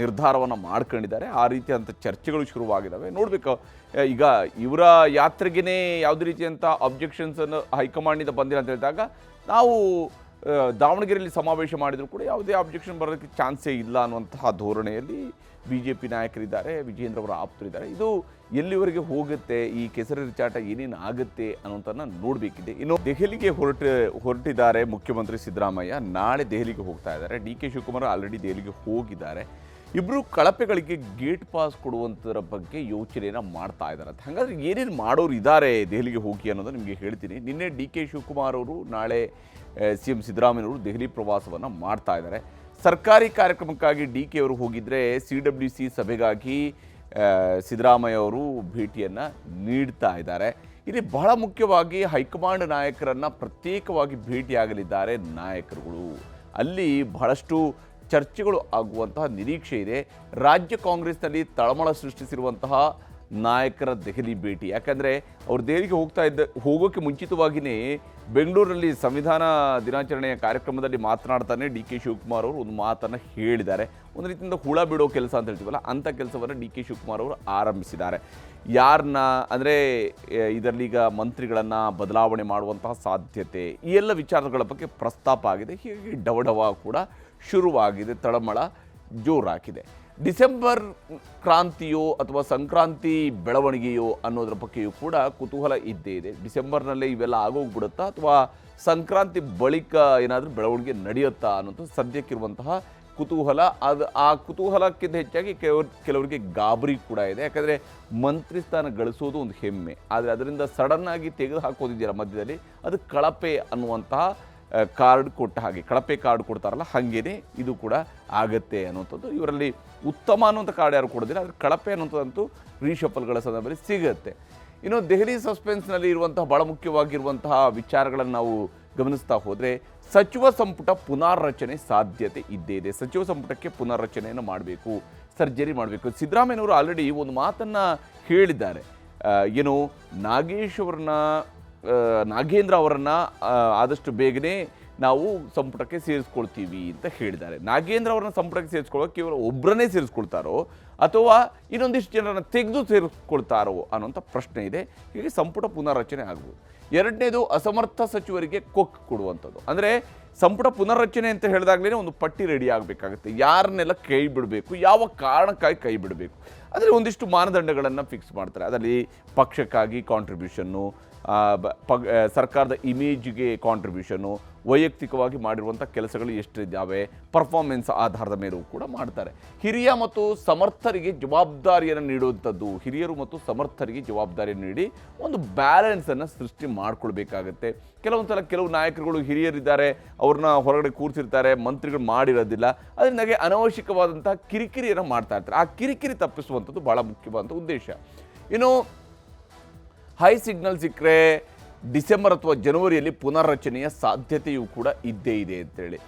ನಿರ್ಧಾರವನ್ನು ಮಾಡ್ಕೊಂಡಿದ್ದಾರೆ. ಆ ರೀತಿಯಾದಂಥ ಚರ್ಚೆಗಳು ಶುರುವಾಗಿದ್ದಾವೆ ನೋಡಬೇಕು ಈಗ ಇವರ ಯಾತ್ರೆಗೇ ಯಾವುದೇ ರೀತಿಯಂಥ ಅಬ್ಜೆಕ್ಷನ್ಸನ್ನು ಹೈಕಮಾಂಡಿಂದ ಬಂದಿಲ್ಲ ಅಂತ ಹೇಳಿದಾಗ ನಾವು ದಾವಣಗೆರೆಯಲ್ಲಿ ಸಮಾವೇಶ ಮಾಡಿದರೂ ಕೂಡ ಯಾವುದೇ ಅಬ್ಜೆಕ್ಷನ್ ಬರೋದಕ್ಕೆ ಚಾನ್ಸೇ ಇಲ್ಲ ಅನ್ನುವಂತಹ ಧೋರಣೆಯಲ್ಲಿ ಬಿ ಜೆ ಪಿ ನಾಯಕರಿದ್ದಾರೆ, ವಿಜೇಂದ್ರ ಅವರ ಆಪ್ತರಿದ್ದಾರೆ. ಇದು ಎಲ್ಲಿವರೆಗೆ ಹೋಗುತ್ತೆ, ಈ ಕೆಸರು ಚಾಟ ಏನೇನು ಆಗುತ್ತೆ ಅನ್ನೋದನ್ನ ನೋಡಬೇಕಿದೆ. ಇನ್ನು ದೆಹಲಿಗೆ ಹೊರಟ, ಹೊರಟಿದ್ದಾರೆ ಮುಖ್ಯಮಂತ್ರಿ ಸಿದ್ದರಾಮಯ್ಯ. ನಾಳೆ ದೆಹಲಿಗೆ ಹೋಗ್ತಾ ಇದ್ದಾರೆ. ಡಿ ಕೆ ಶಿವಕುಮಾರ್ ಆಲ್ರೆಡಿ ದೆಹಲಿಗೆ ಹೋಗಿದ್ದಾರೆ. ಇಬ್ಬರು ಕಳಪೆಗಳಿಗೆ ಗೇಟ್ ಪಾಸ್ ಕೊಡುವಂಥದ್ರ ಬಗ್ಗೆ ಯೋಚನೆಯನ್ನು ಮಾಡ್ತಾ ಇದ್ದಾರೆ ಹಾಗಾದ್ರೆ ಏನೇನು ಮಾಡೋರು ಇದ್ದಾರೆ ದೆಹಲಿಗೆ ಹೋಗಿ ಅನ್ನೋದನ್ನು ನಿಮಗೆ ಹೇಳ್ತೀನಿ. ನಿನ್ನೆ ಡಿ ಕೆ ಶಿವಕುಮಾರ್ ಅವರು ನಾಳೆ ಸಿ ಎಂ ಸಿದ್ದರಾಮಯ್ಯವರು ದೆಹಲಿ ಪ್ರವಾಸವನ್ನು ಮಾಡ್ತಾ ಇದ್ದಾರೆ. ಸರ್ಕಾರಿ ಕಾರ್ಯಕ್ರಮಕ್ಕಾಗಿ ಡಿ ಕೆ ಅವರು ಹೋಗಿದ್ದರೆ ಸಿ ಡಬ್ಲ್ಯೂ ಸಿ ಸಭೆಗಾಗಿ ಸಿದ್ದರಾಮಯ್ಯ ಅವರು ಭೇಟಿಯನ್ನು ನೀಡ್ತಾ ಇದ್ದಾರೆ. ಇಲ್ಲಿ ಬಹಳ ಮುಖ್ಯವಾಗಿ ಹೈಕಮಾಂಡ್ ನಾಯಕರನ್ನು ಪ್ರತ್ಯೇಕವಾಗಿ ಭೇಟಿಯಾಗಲಿದ್ದಾರೆ ನಾಯಕರುಗಳು. ಅಲ್ಲಿ ಬಹಳಷ್ಟು ಚರ್ಚೆಗಳು ಆಗುವಂತಹ ನಿರೀಕ್ಷೆ ಇದೆ. ರಾಜ್ಯ ಕಾಂಗ್ರೆಸ್ನಲ್ಲಿ ತಳಮಳ ಸೃಷ್ಟಿಸಿರುವಂತಹ ನಾಯಕರ ದೆಹಲಿ ಭೇಟಿ. ಯಾಕಂದರೆ ಅವ್ರು ದೆಹಲಿಗೆ ಹೋಗ್ತಾ ಇದ್ದ ಹೋಗೋಕ್ಕೆ ಮುಂಚಿತವಾಗಿಯೇ ಬೆಂಗಳೂರಲ್ಲಿ ಸಂವಿಧಾನ ದಿನಾಚರಣೆಯ ಕಾರ್ಯಕ್ರಮದಲ್ಲಿ ಮಾತನಾಡ್ತಾನೆ ಡಿ ಕೆ ಶಿವಕುಮಾರ್ ಅವರು. ಒಂದು ಮಾತನ್ನು ಹೇಳಿದ್ದಾರೆ. ಒಂದು ರೀತಿಯಿಂದ ಹುಳ ಬಿಡೋ ಕೆಲಸ ಅಂತ ಹೇಳ್ತೀವಲ್ಲ, ಅಂಥ ಕೆಲಸವನ್ನು ಡಿ ಕೆ ಶಿವಕುಮಾರ್ ಅವರು ಆರಂಭಿಸಿದ್ದಾರೆ. ಯಾರನ್ನ ಅಂದರೆ ಇದರಲ್ಲೀಗ ಮಂತ್ರಿಗಳನ್ನು ಬದಲಾವಣೆ ಮಾಡುವಂತಹ ಸಾಧ್ಯತೆ, ಈ ಎಲ್ಲ ವಿಚಾರಗಳ ಬಗ್ಗೆ ಪ್ರಸ್ತಾಪ ಆಗಿದೆ. ಹೀಗಾಗಿ ಡವಡವ ಕೂಡ ಶುರುವಾಗಿದೆ, ತಳಮಳ ಜೋರಾಗಿದೆ. ಡಿಸೆಂಬರ್ ಕ್ರಾಂತಿಯೋ ಅಥವಾ ಸಂಕ್ರಾಂತಿ ಬೆಳವಣಿಗೆಯೋ ಅನ್ನೋದ್ರ ಬಗ್ಗೆಯೂ ಕೂಡ ಕುತೂಹಲ ಇದ್ದೇ ಇದೆ. ಡಿಸೆಂಬರ್ನಲ್ಲೇ ಇವೆಲ್ಲ ಆಗೋಗ್ಬಿಡುತ್ತಾ ಅಥವಾ ಸಂಕ್ರಾಂತಿ ಬಳಿಕ ಏನಾದರೂ ಬೆಳವಣಿಗೆ ನಡೆಯುತ್ತಾ ಅನ್ನೋದು ಸದ್ಯಕ್ಕಿರುವಂತಹ ಕುತೂಹಲ. ಅದು ಆ ಕುತೂಹಲಕ್ಕಿಂತ ಹೆಚ್ಚಾಗಿ ಕೆಲವ್ರ ಕೆಲವರಿಗೆ ಗಾಬರಿ ಕೂಡ ಇದೆ. ಯಾಕಂದರೆ ಮಂತ್ರಿ ಸ್ಥಾನ ಗಳಿಸೋದು ಒಂದು ಹೆಮ್ಮೆ. ಆದರೆ ಅದರಿಂದ ಸಡನ್ನಾಗಿ ತೆಗೆದು ಮಧ್ಯದಲ್ಲಿ, ಅದು ಕಳಪೆ ಅನ್ನುವಂತಹ ಕಾರ್ಡ್ ಕೊಟ್ಟ ಹಾಗೆ, ಕಳಪೆ ಕಾರ್ಡ್ ಕೊಡ್ತಾರಲ್ಲ, ಹಾಗೇನೆ ಇದು ಕೂಡ ಆಗತ್ತೆ ಅನ್ನುವಂಥದ್ದು. ಇವರಲ್ಲಿ ಉತ್ತಮ ಅನ್ನುವಂಥ ಕಾರ್ಡ್ ಯಾರು ಕೊಡೋದಿಲ್ಲ, ಆದರೆ ಕಳಪೆ ಅನ್ನುವಂಥದ್ದಂತೂ ರೀಶಫಲ್ಗಳ ಸಂದರ್ಭದಲ್ಲಿ ಸಿಗುತ್ತೆ. ಇನ್ನು ದೆಹಲಿ ಸಸ್ಪೆನ್ಸ್ನಲ್ಲಿ ಇರುವಂತಹ, ಬಹಳ ಮುಖ್ಯವಾಗಿರುವಂತಹ ವಿಚಾರಗಳನ್ನು ನಾವು ಗಮನಿಸ್ತಾ ಹೋದರೆ, ಸಚಿವ ಸಂಪುಟ ಪುನಾರಚನೆ ಸಾಧ್ಯತೆ ಇದ್ದೇ ಇದೆ. ಸಚಿವ ಸಂಪುಟಕ್ಕೆ ಪುನರ್ರಚನೆಯನ್ನು ಮಾಡಬೇಕು, ಸರ್ಜರಿ ಮಾಡಬೇಕು. ಸಿದ್ದರಾಮಯ್ಯನವರು ಆಲ್ರೆಡಿ ಒಂದು ಮಾತನ್ನು ಹೇಳಿದ್ದಾರೆ. ಏನು ನಾಗೇಶ್ ಅವ್ರನ್ನ ನಾಗೇಂದ್ರ ಅವರನ್ನು ಆದಷ್ಟು ಬೇಗನೆ ನಾವು ಸಂಪುಟಕ್ಕೆ ಸೇರಿಸ್ಕೊಳ್ತೀವಿ ಅಂತ ಹೇಳಿದ್ದಾರೆ. ನಾಗೇಂದ್ರ ಅವರನ್ನ ಸಂಪುಟಕ್ಕೆ ಸೇರಿಸ್ಕೊಳ್ಳೋಕೆ ಕೇವಲ ಒಬ್ಬರನ್ನೇ ಸೇರಿಸ್ಕೊಳ್ತಾರೋ ಅಥವಾ ಇನ್ನೊಂದಿಷ್ಟು ಜನರನ್ನು ತೆಗೆದು ಸೇರಿಸ್ಕೊಳ್ತಾರೋ ಅನ್ನೋಂಥ ಪ್ರಶ್ನೆ ಇದೆ. ಹೀಗೆ ಸಂಪುಟ ಪುನರ್ರಚನೆ ಆಗ್ಬೋದು. ಎರಡನೇದು ಅಸಮರ್ಥ ಸಚಿವರಿಗೆ ಕೊಕ್ ಕೊಡುವಂಥದ್ದು. ಅಂದರೆ ಸಂಪುಟ ಪುನರ್ರಚನೆ ಅಂತ ಹೇಳಿದಾಗಲೇ ಒಂದು ಪಟ್ಟಿ ರೆಡಿ ಆಗಬೇಕಾಗುತ್ತೆ. ಯಾರನ್ನೆಲ್ಲ ಕೈ ಬಿಡಬೇಕು ಯಾವ ಕಾರಣಕ್ಕಾಗಿ ಕೈ ಬಿಡಬೇಕು ಅದರಲ್ಲಿ ಒಂದಿಷ್ಟು ಮಾನದಂಡಗಳನ್ನು ಫಿಕ್ಸ್ ಮಾಡ್ತಾರೆ. ಅದರಲ್ಲಿ ಪಕ್ಷಕ್ಕಾಗಿ ಕಾಂಟ್ರಿಬ್ಯೂಷನ್ನು ಆ, ಬ- ಪ- ಆ, ಸರ್ಕಾರದ ಇಮೇಜ್ಗೆ ಕಾಂಟ್ರಿಬ್ಯೂಷನು ವೈಯಕ್ತಿಕವಾಗಿ ಮಾಡಿರುವಂಥ ಕೆಲಸಗಳು ಎಷ್ಟಿದ್ದಾವೆ ಪರ್ಫಾರ್ಮೆನ್ಸ್ ಆಧಾರದ ಮೇಲೂ ಕೂಡ ಮಾಡ್ತಾರೆ. ಹಿರಿಯ ಮತ್ತು ಸಮರ್ಥರಿಗೆ ಜವಾಬ್ದಾರಿಯನ್ನು ನೀಡುವಂಥದ್ದು ಹಿರಿಯರು ಮತ್ತು ಸಮರ್ಥರಿಗೆ ಜವಾಬ್ದಾರಿಯನ್ನು ನೀಡಿ ಒಂದು ಬ್ಯಾಲೆನ್ಸನ್ನು ಸೃಷ್ಟಿ ಮಾಡಿಕೊಳ್ಬೇಕಾಗತ್ತೆ. ಕೆಲವೊಂದು ಸಲ ಕೆಲವು ನಾಯಕರುಗಳು ಹಿರಿಯರಿದ್ದಾರೆ ಅವ್ರನ್ನ ಹೊರಗಡೆ ಕೂರಿಸಿರ್ತಾರೆ ಮಂತ್ರಿಗಳು ಮಾಡಿರೋದಿಲ್ಲ ಅದರಿಂದಾಗಿ ಅನವಶ್ಯಕವಾದಂಥ ಕಿರಿಕಿರಿಯನ್ನು ಮಾಡ್ತಾ ಇರ್ತಾರೆ. ಆ ಕಿರಿಕಿರಿ ತಪ್ಪಿಸುವಂಥದ್ದು ಭಾಳ ಮುಖ್ಯವಾದಂಥ ಉದ್ದೇಶ. ಇನ್ನು ಹೈ ಸಿಗ್ನಲ್ ಸಿಕ್ಕರೆ ಡಿಸೆಂಬರ್ ಅಥವಾ ಜನವರಿಯಲ್ಲಿ ಪುನರ್ರಚನೆಯ ಸಾಧ್ಯತೆಯೂ ಕೂಡ ಇದ್ದೇ ಇದೆ ಅಂತೇಳಿ.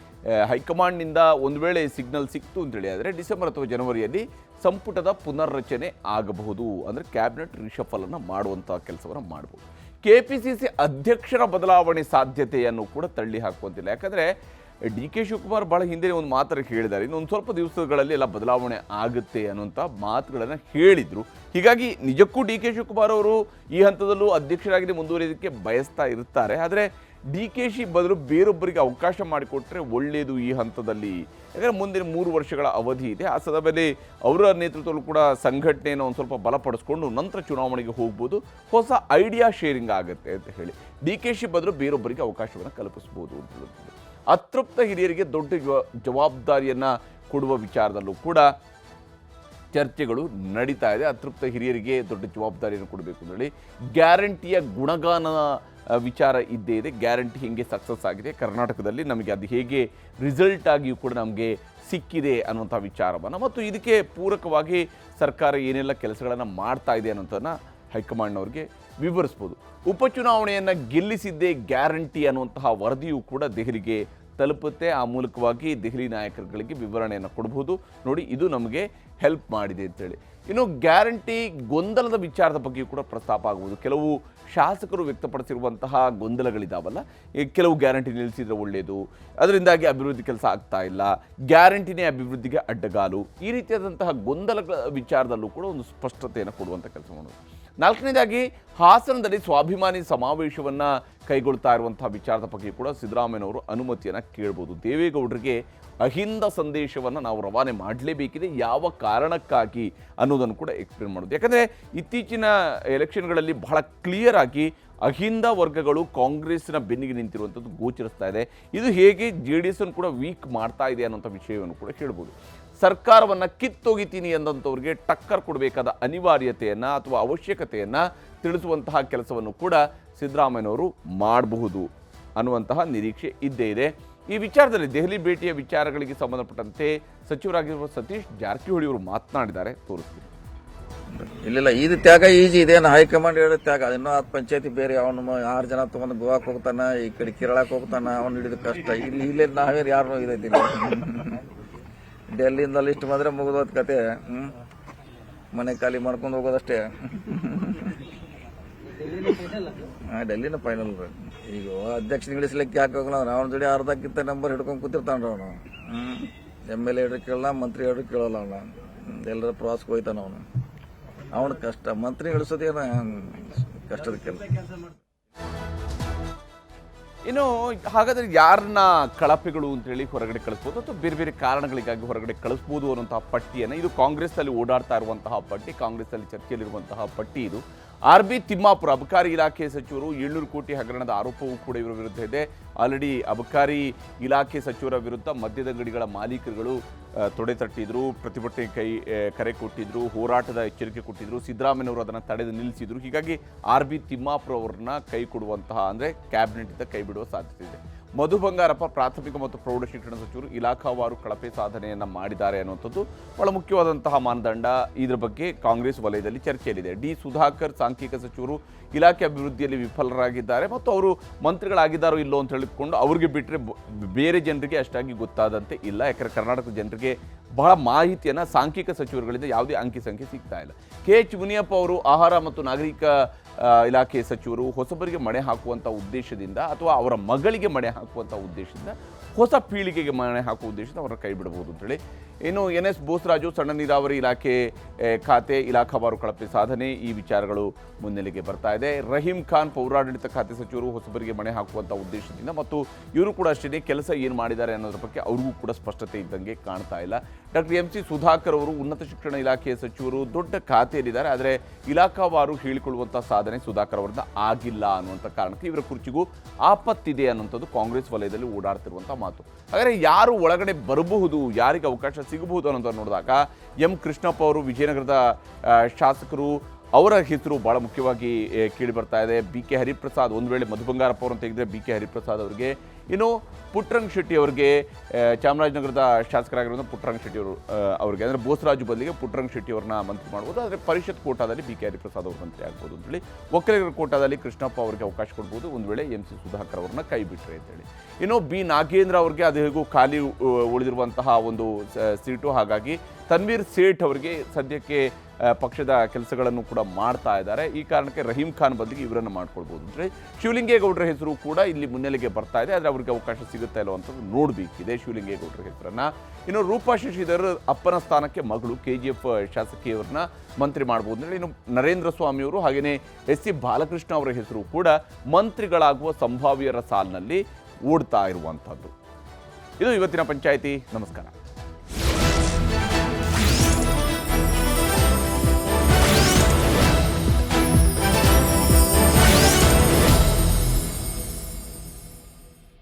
ಹೈಕಮಾಂಡ್ನಿಂದ ಒಂದು ವೇಳೆ ಸಿಗ್ನಲ್ ಸಿಕ್ತು ಅಂತೇಳಿ ಆದರೆ ಡಿಸೆಂಬರ್ ಅಥವಾ ಜನವರಿಯಲ್ಲಿ ಸಂಪುಟದ ಪುನರ್ರಚನೆ ಆಗಬಹುದು. ಅಂದರೆ ಕ್ಯಾಬಿನೆಟ್ ರಿಷಫಲನ್ನು ಮಾಡುವಂಥ ಕೆಲಸವನ್ನು ಮಾಡ್ಬೋದು. ಕೆ ಪಿ ಸಿ ಸಿ ಅಧ್ಯಕ್ಷರ ಬದಲಾವಣೆ ಸಾಧ್ಯತೆಯನ್ನು ಕೂಡ ತಳ್ಳಿ ಹಾಕುವಂತಿಲ್ಲ. ಯಾಕಂದರೆ ಡಿ ಕೆ ಶಿವಕುಮಾರ್ ಭಾಳ ಹಿಂದೆ ಒಂದು ಮಾತ್ರ ಹೇಳಿದ್ದಾರೆ. ಇನ್ನೊಂದು ಸ್ವಲ್ಪ ದಿವಸಗಳಲ್ಲಿ ಎಲ್ಲ ಬದಲಾವಣೆ ಆಗುತ್ತೆ ಅನ್ನುವಂಥ ಮಾತುಗಳನ್ನು ಹೇಳಿದರು. ಹೀಗಾಗಿ ನಿಜಕ್ಕೂ ಡಿ ಕೆ ಶಿವಕುಮಾರ್ ಅವರು ಈ ಹಂತದಲ್ಲೂ ಅಧ್ಯಕ್ಷರಾಗಿ ಮುಂದುವರಿಯೋದಕ್ಕೆ ಬಯಸ್ತಾ ಇರ್ತಾರೆ. ಆದರೆ ಡಿ ಕೆ ಶಿ ಬದಲು ಬೇರೊಬ್ಬರಿಗೆ ಅವಕಾಶ ಮಾಡಿಕೊಟ್ರೆ ಒಳ್ಳೆಯದು ಈ ಹಂತದಲ್ಲಿ. ಯಾಕಂದರೆ ಮುಂದಿನ ಮೂರು ವರ್ಷಗಳ ಅವಧಿ ಇದೆ. ಆ ಸಂದರ್ಭದಲ್ಲಿ ಅವರ ನೇತೃತ್ವದಲ್ಲೂ ಕೂಡ ಸಂಘಟನೆಯನ್ನು ಒಂದು ಸ್ವಲ್ಪ ಬಲಪಡಿಸ್ಕೊಂಡು ನಂತರ ಚುನಾವಣೆಗೆ ಹೋಗ್ಬೋದು. ಹೊಸ ಐಡಿಯಾ ಶೇರಿಂಗ್ ಆಗುತ್ತೆ ಅಂತ ಹೇಳಿ. ಡಿ ಕೆ ಶಿ ಬದಲು ಬೇರೊಬ್ಬರಿಗೆ ಅವಕಾಶವನ್ನು ಕಲ್ಪಿಸ್ಬೋದು ಅಂತ ಅತೃಪ್ತ ಹಿರಿಯರಿಗೆ ದೊಡ್ಡ ಜವಾಬ್ದಾರಿಯನ್ನು ಕೊಡುವ ವಿಚಾರದಲ್ಲೂ ಕೂಡ ಚರ್ಚೆಗಳು ನಡೀತಾ ಇದೆ. ಅತೃಪ್ತ ಹಿರಿಯರಿಗೆ ದೊಡ್ಡ ಜವಾಬ್ದಾರಿಯನ್ನು ಕೊಡಬೇಕು ಅಂತೇಳಿ ಗ್ಯಾರಂಟಿಯ ಗುಣಗಾನ ವಿಚಾರ ಇದ್ದೇ ಇದೆ. ಗ್ಯಾರಂಟಿ ಹೇಗೆ ಸಕ್ಸಸ್ ಆಗಿದೆ? ಕರ್ನಾಟಕದಲ್ಲಿ ನಮಗೆ ಅದು ಹೇಗೆ ರಿಸಲ್ಟ್ ಆಗಿಯೂ ಕೂಡ ನಮಗೆ ಸಿಕ್ಕಿದೆ ಅನ್ನುವಂಥ ವಿಚಾರವನ್ನು. ಮತ್ತು ಇದಕ್ಕೆ ಪೂರಕವಾಗಿ ಸರ್ಕಾರ ಏನೆಲ್ಲ ಕೆಲಸಗಳನ್ನು ಮಾಡ್ತಾ ಇದೆ ಅನ್ನೋಂಥನ್ನ ಹೈಕಮಾಂಡ್ನವ್ರಿಗೆ ವಿವರಿಸ್ಬೋದು. ಉಪಚುನಾವಣೆಯನ್ನು ಗೆಲ್ಲಿಸಿದ್ದೇ ಗ್ಯಾರಂಟಿ ಅನ್ನುವಂತಹ ವರದಿಯೂ ಕೂಡ ದೆಹಲಿಗೆ ತಲುಪುತ್ತೆ. ಆ ಮೂಲಕವಾಗಿ ದೆಹಲಿ ನಾಯಕರುಗಳಿಗೆ ವಿವರಣೆಯನ್ನು ಕೊಡಬಹುದು ನೋಡಿ, ಇದು ನಮಗೆ ಹೆಲ್ಪ್ ಮಾಡಿದೆ ಅಂತೇಳಿ. ಇನ್ನು ಗ್ಯಾರಂಟಿ ಗೊಂದಲದ ವಿಚಾರದ ಬಗ್ಗೆಯೂ ಕೂಡ ಪ್ರಸ್ತಾಪ ಆಗುವುದು ಕೆಲವು ಶಾಸಕರು ವ್ಯಕ್ತಪಡಿಸಿರುವಂತಹ ಗೊಂದಲಗಳಿದಾವಲ್ಲ ಕೆಲವು ಗ್ಯಾರಂಟಿ ನಿಲ್ಲಿಸಿದರೆ ಒಳ್ಳೆಯದು ಅದರಿಂದಾಗಿ ಅಭಿವೃದ್ಧಿ ಕೆಲಸ ಆಗ್ತಾ ಇಲ್ಲ, ಗ್ಯಾರಂಟಿನೇ ಅಭಿವೃದ್ಧಿಗೆ ಅಡ್ಡಗಾಲು, ಈ ರೀತಿಯಾದಂತಹ ಗೊಂದಲಗಳ ವಿಚಾರದಲ್ಲೂ ಕೂಡ ಒಂದು ಸ್ಪಷ್ಟತೆಯನ್ನು ಕೊಡುವಂಥ ಕೆಲಸ ಮಾಡೋದು. ನಾಲ್ಕನೇದಾಗಿ ಹಾಸನದಲ್ಲಿ ಸ್ವಾಭಿಮಾನಿ ಸಮಾವೇಶವನ್ನು ಕೈಗೊಳ್ತಾ ಇರುವಂಥ ವಿಚಾರದ ಬಗ್ಗೆ ಕೂಡ ಸಿದ್ದರಾಮಯ್ಯನವರು ಅನುಮತಿಯನ್ನು ಕೇಳ್ಬೋದು. ದೇವೇಗೌಡರಿಗೆ ಅಹಿಂದ ಸಂದೇಶವನ್ನು ನಾವು ರವಾನೆ ಮಾಡಲೇಬೇಕಿದೆ. ಯಾವ ಕಾರಣಕ್ಕಾಗಿ ಅನ್ನೋದನ್ನು ಕೂಡ ಎಕ್ಸ್ಪ್ಲೇನ್ ಮಾಡೋದು. ಯಾಕಂದರೆ ಇತ್ತೀಚಿನ ಎಲೆಕ್ಷನ್ಗಳಲ್ಲಿ ಬಹಳ ಕ್ಲಿಯರ್ ಆಗಿ ಅಹಿಂದ ವರ್ಗಗಳು ಕಾಂಗ್ರೆಸ್ನ ಬೆನ್ನಿಗೆ ನಿಂತಿರುವಂಥದ್ದು ಗೋಚರಿಸ್ತಾ ಇದೆ. ಇದು ಹೇಗೆ ಜೆ ಡಿ ಎಸ್ ಕೂಡ ವೀಕ್ ಮಾಡ್ತಾ ಇದೆ ಅನ್ನೋಂಥ ವಿಷಯವನ್ನು ಕೂಡ ಹೇಳ್ಬೋದು. ಸರ್ಕಾರವನ್ನು ಕಿತ್ತೊಗಿತೀನಿ ಎಂದಂಥವ್ರಿಗೆ ಟಕ್ಕರ್ ಕೊಡಬೇಕಾದ ಅನಿವಾರ್ಯತೆಯನ್ನು ಅಥವಾ ಅವಶ್ಯಕತೆಯನ್ನು ತಿಳಿಸುವಂತಹ ಕೆಲಸವನ್ನು ಕೂಡ ಸಿದ್ದರಾಮಯ್ಯನವರು ಮಾಡಬಹುದು ಅನ್ನುವಂತಹ ನಿರೀಕ್ಷೆ ಇದ್ದೇ ಇದೆ. ಈ ವಿಚಾರದಲ್ಲಿ ದೆಹಲಿ ಭೇಟಿಯ ವಿಚಾರಗಳಿಗೆ ಸಂಬಂಧಪಟ್ಟಂತೆ ಸಚಿವರಾಗಿರುವ ಸತೀಶ್ ಜಾರಕಿಹೊಳಿ ಅವರು ಮಾತನಾಡಿದ್ದಾರೆ. ತೋರಿಸ್ತೀನಿ. ಇಲ್ಲ ಇದು ತ್ಯಾಗ ಈಜಿ ಇದೇನು ಹೈಕಮಾಂಡ್ ಹೇಳೋ ತ್ಯಾಗ. ಇನ್ನೂ ಹತ್ತು ಪಂಚಾಯತಿ ಬೇರೆ ಅವನು ಆರು ಜನ ತೊಗೊಂಡು ಗೋವಾಕ್ಕೆ ಹೋಗ್ತಾನೆ, ಈ ಕಡೆ ಕೇರಳಕ್ಕೆ ಹೋಗ್ತಾನೆ, ಅವ್ನು ಹಿಡಿದ ಕಷ್ಟ. ಇಲ್ಲಿ ಇಲ್ಲೇ ನಾವೇ ಯಾರು ಇದೈತಿ ಡೆಲ್ಲಿಯಿಂದ ಲಿಸ್ಟ್ ಬಂದ್ರೆ ಮುಗಿದೋದ್ ಕತೆ. ಹ್ಮ್? ಮನೆ ಖಾಲಿ ಮಾಡ್ಕೊಂಡು ಹೋಗೋದಷ್ಟೇ. ಹಾ, ಡೆಲ್ಲಿನ ಫೈನಲ್ ಈಗ ಅಧ್ಯಕ್ಷ ಇಳಿಸ್ಲಿಕ್ಕೆ ಯಾಕೆ ಹೋಗಲ್ಲ ಅವನ? ಜೋಡಿ ಅರ್ಧಕ್ಕಿಂತ ನಂಬರ್ ಹಿಡ್ಕೊಂಡು ಕೂತಿರ್ತಾನ ಅವನು. ಎಂ ಎಲ್ ಎ ಹೇಳ್ರಿ ಕೇಳಲ್ಲ, ಮಂತ್ರಿ ಹೇಳ್ರಿ ಕೇಳಲ್ಲ ಅವನು. ಎಲ್ಲರ ಪ್ರವಾಸಕ್ಕೆ ಹೋಯ್ತಾನ ಅವನು. ಅವನ ಕಷ್ಟ. ಮಂತ್ರಿ ಇಳಿಸೋದೇನ? ಕಷ್ಟದ ಕೆಲಸ. ಇನ್ನು ಹಾಗಾದರೆ ಯಾರನ್ನ ಕಳಪೆಗಳು ಅಂತೇಳಿ ಹೊರಗಡೆ ಕಳಿಸ್ಬೋದು ಅಥವಾ ಬೇರೆ ಬೇರೆ ಕಾರಣಗಳಿಗಾಗಿ ಹೊರಗಡೆ ಕಳಿಸ್ಬೋದು ಅನ್ನುವಂತಹ ಪಟ್ಟಿಯನ್ನು? ಇದು ಕಾಂಗ್ರೆಸ್ನಲ್ಲಿ ಓಡಾಡ್ತಾ ಇರುವಂತಹ ಪಟ್ಟಿ, ಕಾಂಗ್ರೆಸ್ನಲ್ಲಿ ಚರ್ಚೆಯಲ್ಲಿರುವಂತಹ ಪಟ್ಟಿ ಇದು. ಆರ್ ಬಿ ತಿಮ್ಮಾಪುರ, ಅಬಕಾರಿ ಇಲಾಖೆ ಸಚಿವರು ಏಳ್ನೂರು ಕೋಟಿ ಹಗರಣದ ಆರೋಪವೂ ಕೂಡ ಇವರ ವಿರುದ್ಧ ಇದೆ. ಆಲ್ರೆಡಿ ಅಬಕಾರಿ ಇಲಾಖೆ ಸಚಿವರ ವಿರುದ್ಧ ಮದ್ಯದಂಗಡಿಗಳ ಮಾಲೀಕರುಗಳು ತೊಡೆ ತಟ್ಟಿದ್ರು, ಪ್ರತಿಭಟನೆ ಕೈ ಕರೆ ಕೊಟ್ಟಿದ್ರು, ಹೋರಾಟದ ಎಚ್ಚರಿಕೆ ಕೊಟ್ಟಿದ್ರು ಸಿದ್ದರಾಮಯ್ಯವರು ಅದನ್ನು ತಡೆದು ನಿಲ್ಲಿಸಿದ್ರು. ಹೀಗಾಗಿ ಆರ್ ಬಿ ತಿಮ್ಮಾಪುರ ಅವರನ್ನ ಕೈ ಕೊಡುವಂತಹ ಅಂದರೆ ಕ್ಯಾಬಿನೆಟಿಂದ ಕೈ ಬಿಡುವ ಸಾಧ್ಯತೆ ಇದೆ. ಮಧು ಬಂಗಾರಪ್ಪ ಪ್ರಾಥಮಿಕ ಮತ್ತು ಪ್ರೌಢ ಶಿಕ್ಷಣ ಸಚಿವರು ಇಲಾಖಾವಾರು ಕಳಪೆ ಸಾಧನೆಯನ್ನು ಮಾಡಿದ್ದಾರೆ ಅನ್ನುವಂಥದ್ದು ಬಹಳ ಮುಖ್ಯವಾದಂತಹ ಮಾನದಂಡ. ಇದರ ಬಗ್ಗೆ ಕಾಂಗ್ರೆಸ್ ವಲಯದಲ್ಲಿ ಚರ್ಚೆಯಲ್ಲಿದೆ. ಡಿ ಸುಧಾಕರ್ ಸಾಂಖ್ಯಿಕ ಸಚಿವರು ಇಲಾಖೆ ಅಭಿವೃದ್ಧಿಯಲ್ಲಿ ವಿಫಲರಾಗಿದ್ದಾರೆ ಮತ್ತು ಅವರು ಮಂತ್ರಿಗಳಾಗಿದ್ದಾರೋ ಇಲ್ಲೋ ಅಂತ ಹೇಳಿಕೊಂಡು ಅವ್ರಿಗೆ ಬಿಟ್ಟರೆ ಬೇರೆ ಜನರಿಗೆ ಅಷ್ಟಾಗಿ ಗೊತ್ತಾದಂತೆ ಇಲ್ಲ. ಯಾಕಂದರೆ ಕರ್ನಾಟಕದ ಜನರಿಗೆ ಬಹಳ ಮಾಹಿತಿಯನ್ನು ಸಾಂಖ್ಯಿಕ ಸಚಿವರುಗಳಿಂದ ಯಾವುದೇ ಅಂಕಿ ಸಂಖ್ಯೆ ಸಿಗ್ತಾ ಇಲ್ಲ. ಕೆ ಎಚ್ ಮುನಿಯಪ್ಪ ಅವರು ಆಹಾರ ಮತ್ತು ನಾಗರಿಕ ಇಲಾಖೆ ಸಚಿವರು ಹೊಸಬರಿಗೆ ಮಣೆ ಹಾಕುವಂಥ ಉದ್ದೇಶದಿಂದ ಅಥವಾ ಅವರ ಮಗಳಿಗೆ ಮಣೆ ಹಾಕುವಂಥ ಉದ್ದೇಶದಿಂದ ಹೊಸ ಪೀಳಿಗೆಗೆ ಮಣೆ ಹಾಕುವ ಉದ್ದೇಶದಿಂದ ಅವರ ಕೈ ಬಿಡಬಹುದು ಅಂತೇಳಿ ಇನ್ನು ಎನ್ ಎಸ್ ಬೋಸರಾಜು ಸಣ್ಣ ನೀರಾವರಿ ಇಲಾಖೆ ಖಾತೆ ಖಾತೆ ಇಲಾಖಾವಾರು ಕಳಪೆ ಸಾಧನೆ ಈ ವಿಚಾರಗಳು ಮುನ್ನೆಲೆಗೆ ಬರ್ತಾ ಇದೆ. ರಹೀಂ ಖಾನ್ ಪೌರಾಡಳಿತ ಖಾತೆ ಸಚಿವರು ಹೊಸಬರಿಗೆ ಮಣೆ ಹಾಕುವಂಥ ಉದ್ದೇಶದಿಂದ ಮತ್ತು ಇವರು ಕೂಡ ಅಷ್ಟೇ ಕೆಲಸ ಏನು ಮಾಡಿದ್ದಾರೆ ಅನ್ನೋದ್ರ ಬಗ್ಗೆ ಅವ್ರಿಗೂ ಕೂಡ ಸ್ಪಷ್ಟತೆ ಇದ್ದಂಗೆ ಕಾಣ್ತಾ ಇಲ್ಲ. ಡಾಕ್ಟರ್ ಎಂ ಸಿ ಸುಧಾಕರ್ ಅವರು ಉನ್ನತ ಶಿಕ್ಷಣ ಇಲಾಖೆಯ ಸಚಿವರು ದೊಡ್ಡ ಖಾತೆಯಲ್ಲಿದ್ದಾರೆ. ಆದರೆ ಇಲಾಖಾವಾರು ಹೇಳಿಕೊಳ್ಳುವಂಥ ಸಾಧನೆ ಸುಧಾಕರ್ ಅವರಿಂದ ಆಗಿಲ್ಲ ಅನ್ನುವಂಥ ಕಾರಣಕ್ಕೆ ಇವರ ಕುರ್ಚಿಗೂ ಆಪತ್ತಿದೆ ಅನ್ನುವಂಥದ್ದು ಕಾಂಗ್ರೆಸ್ ವಲಯದಲ್ಲಿ ಓಡಾಡ್ತಿರುವಂಥ ಮಾತು. ಹಾಗಾದರೆ ಯಾರು ಒಳಗಡೆ ಬರಬಹುದು, ಯಾರಿಗೆ ಅವಕಾಶ ಸಿಗಬಹುದು ಅನ್ನೋದನ್ನು ನೋಡಿದಾಗ ಎಂ ಕೃಷ್ಣಪ್ಪ ಅವರು, ವಿಜಯನಗರದ ಶಾಸಕರು ಅವರ ಹೆಸರು ಬಹಳ ಮುಖ್ಯವಾಗಿ ಕೇಳಿ ಬರ್ತಾ ಇದೆ. ಬಿ ಕೆ ಹರಿಪ್ರಸಾದ್ ಒಂದು ವೇಳೆ ಮಧು ಬಂಗಾರಪ್ಪ ಅವರನ್ನು ತೆಗೆದರೆ ಬಿ ಕೆ ಹರಿಪ್ರಸಾದ್ ಅವರಿಗೆ ಇನ್ನು ಪುಟ್ಟರಂಗ್ ಶೆಟ್ಟಿ ಅವ್ರಿಗೆ ಚಾಮರಾಜನಗರದ ಶಾಸಕರಾಗಿರುವಂಥ ಪುಟ್ಟರಂಗ್ ಶೆಟ್ಟಿ ಅವರು ಅವರಿಗೆ. ಅಂದರೆ ಬೋಸರಾಜು ಬದಲಿಗೆ ಪುಟ್ಟರಂಗ್ ಶೆಟ್ಟಿ ಅವ್ರನ್ನ ಮಂತ್ರಿ ಮಾಡ್ಬೋದು. ಆದರೆ ಪರಿಷತ್ ಕೋಟಾದಲ್ಲಿ ಬಿ ಕೆ ಹರಿಪ್ರಸಾದ್ ಅವರು ಮಂತ್ರಿ ಆಗ್ಬೋದು ಅಂತೇಳಿ ಒಕ್ಕಲಿಗರ ಕೋಟಾದಲ್ಲಿ ಕೃಷ್ಣಪ್ಪ ಅವರಿಗೆ ಅವಕಾಶ ಕೊಡ್ಬೋದು. ಒಂದು ವೇಳೆ ಎಂ ಸಿ ಸುಧಾಕರ್ ಅವ್ರನ್ನ ಕೈ ಬಿಟ್ಟರೆ ಅಂತೇಳಿ ಇನ್ನು ಬಿ ನಾಗೇಂದ್ರ ಅವ್ರಿಗೆ ಅದು ಹೇಗೂ ಖಾಲಿ ಉಳಿದಿರುವಂತಹ ಒಂದು ಸೀಟು. ಹಾಗಾಗಿ ತನ್ವೀರ್ ಸೇಠ್ ಅವರಿಗೆ ಸದ್ಯಕ್ಕೆ ಪಕ್ಷದ ಕೆಲಸಗಳನ್ನು ಕೂಡ ಮಾಡ್ತಾ ಇದ್ದಾರೆ. ಈ ಕಾರಣಕ್ಕೆ ರಹೀಂ ಖಾನ್ ಬದಲಿಗೆ ಇವರನ್ನು ಮಾಡ್ಕೊಳ್ಬೋದು. ಅಂದರೆ ಶಿವಲಿಂಗೇಗೌಡರ ಹೆಸರು ಕೂಡ ಇಲ್ಲಿ ಮುನ್ನೆಲೆಗೆ ಬರ್ತಾ ಇದೆ. ಆದರೆ ಅವರಿಗೆ ಅವಕಾಶ ಸಿಗುತ್ತಾ ಇಲ್ಲ ಅಂತ ನೋಡಬೇಕಿದೆ ಶಿವಲಿಂಗೇಗೌಡರ ಹೆಸರನ್ನ. ಇನ್ನು ರೂಪಾ ಶಶಿಧರ್ ಅಪ್ಪನ ಸ್ಥಾನಕ್ಕೆ ಮಗಳು ಕೆ ಜಿ ಎಫ್ ಶಾಸಕಿಯವ್ರನ್ನ ಮಂತ್ರಿ ಮಾಡ್ಬೋದು. ಅಂದರೆ ಇನ್ನು ನರೇಂದ್ರ ಸ್ವಾಮಿಯವರು ಹಾಗೆಯೇ ಎಸ್ ಸಿ ಬಾಲಕೃಷ್ಣ ಅವರ ಹೆಸರು ಕೂಡ ಮಂತ್ರಿಗಳಾಗುವ ಸಂಭಾವ್ಯರ ಸಾಲಿನಲ್ಲಿ ಓಡ್ತಾ ಇರುವಂಥದ್ದು ಇದು ಇವತ್ತಿನ ಪಂಚಾಯಿತಿ. ನಮಸ್ಕಾರ.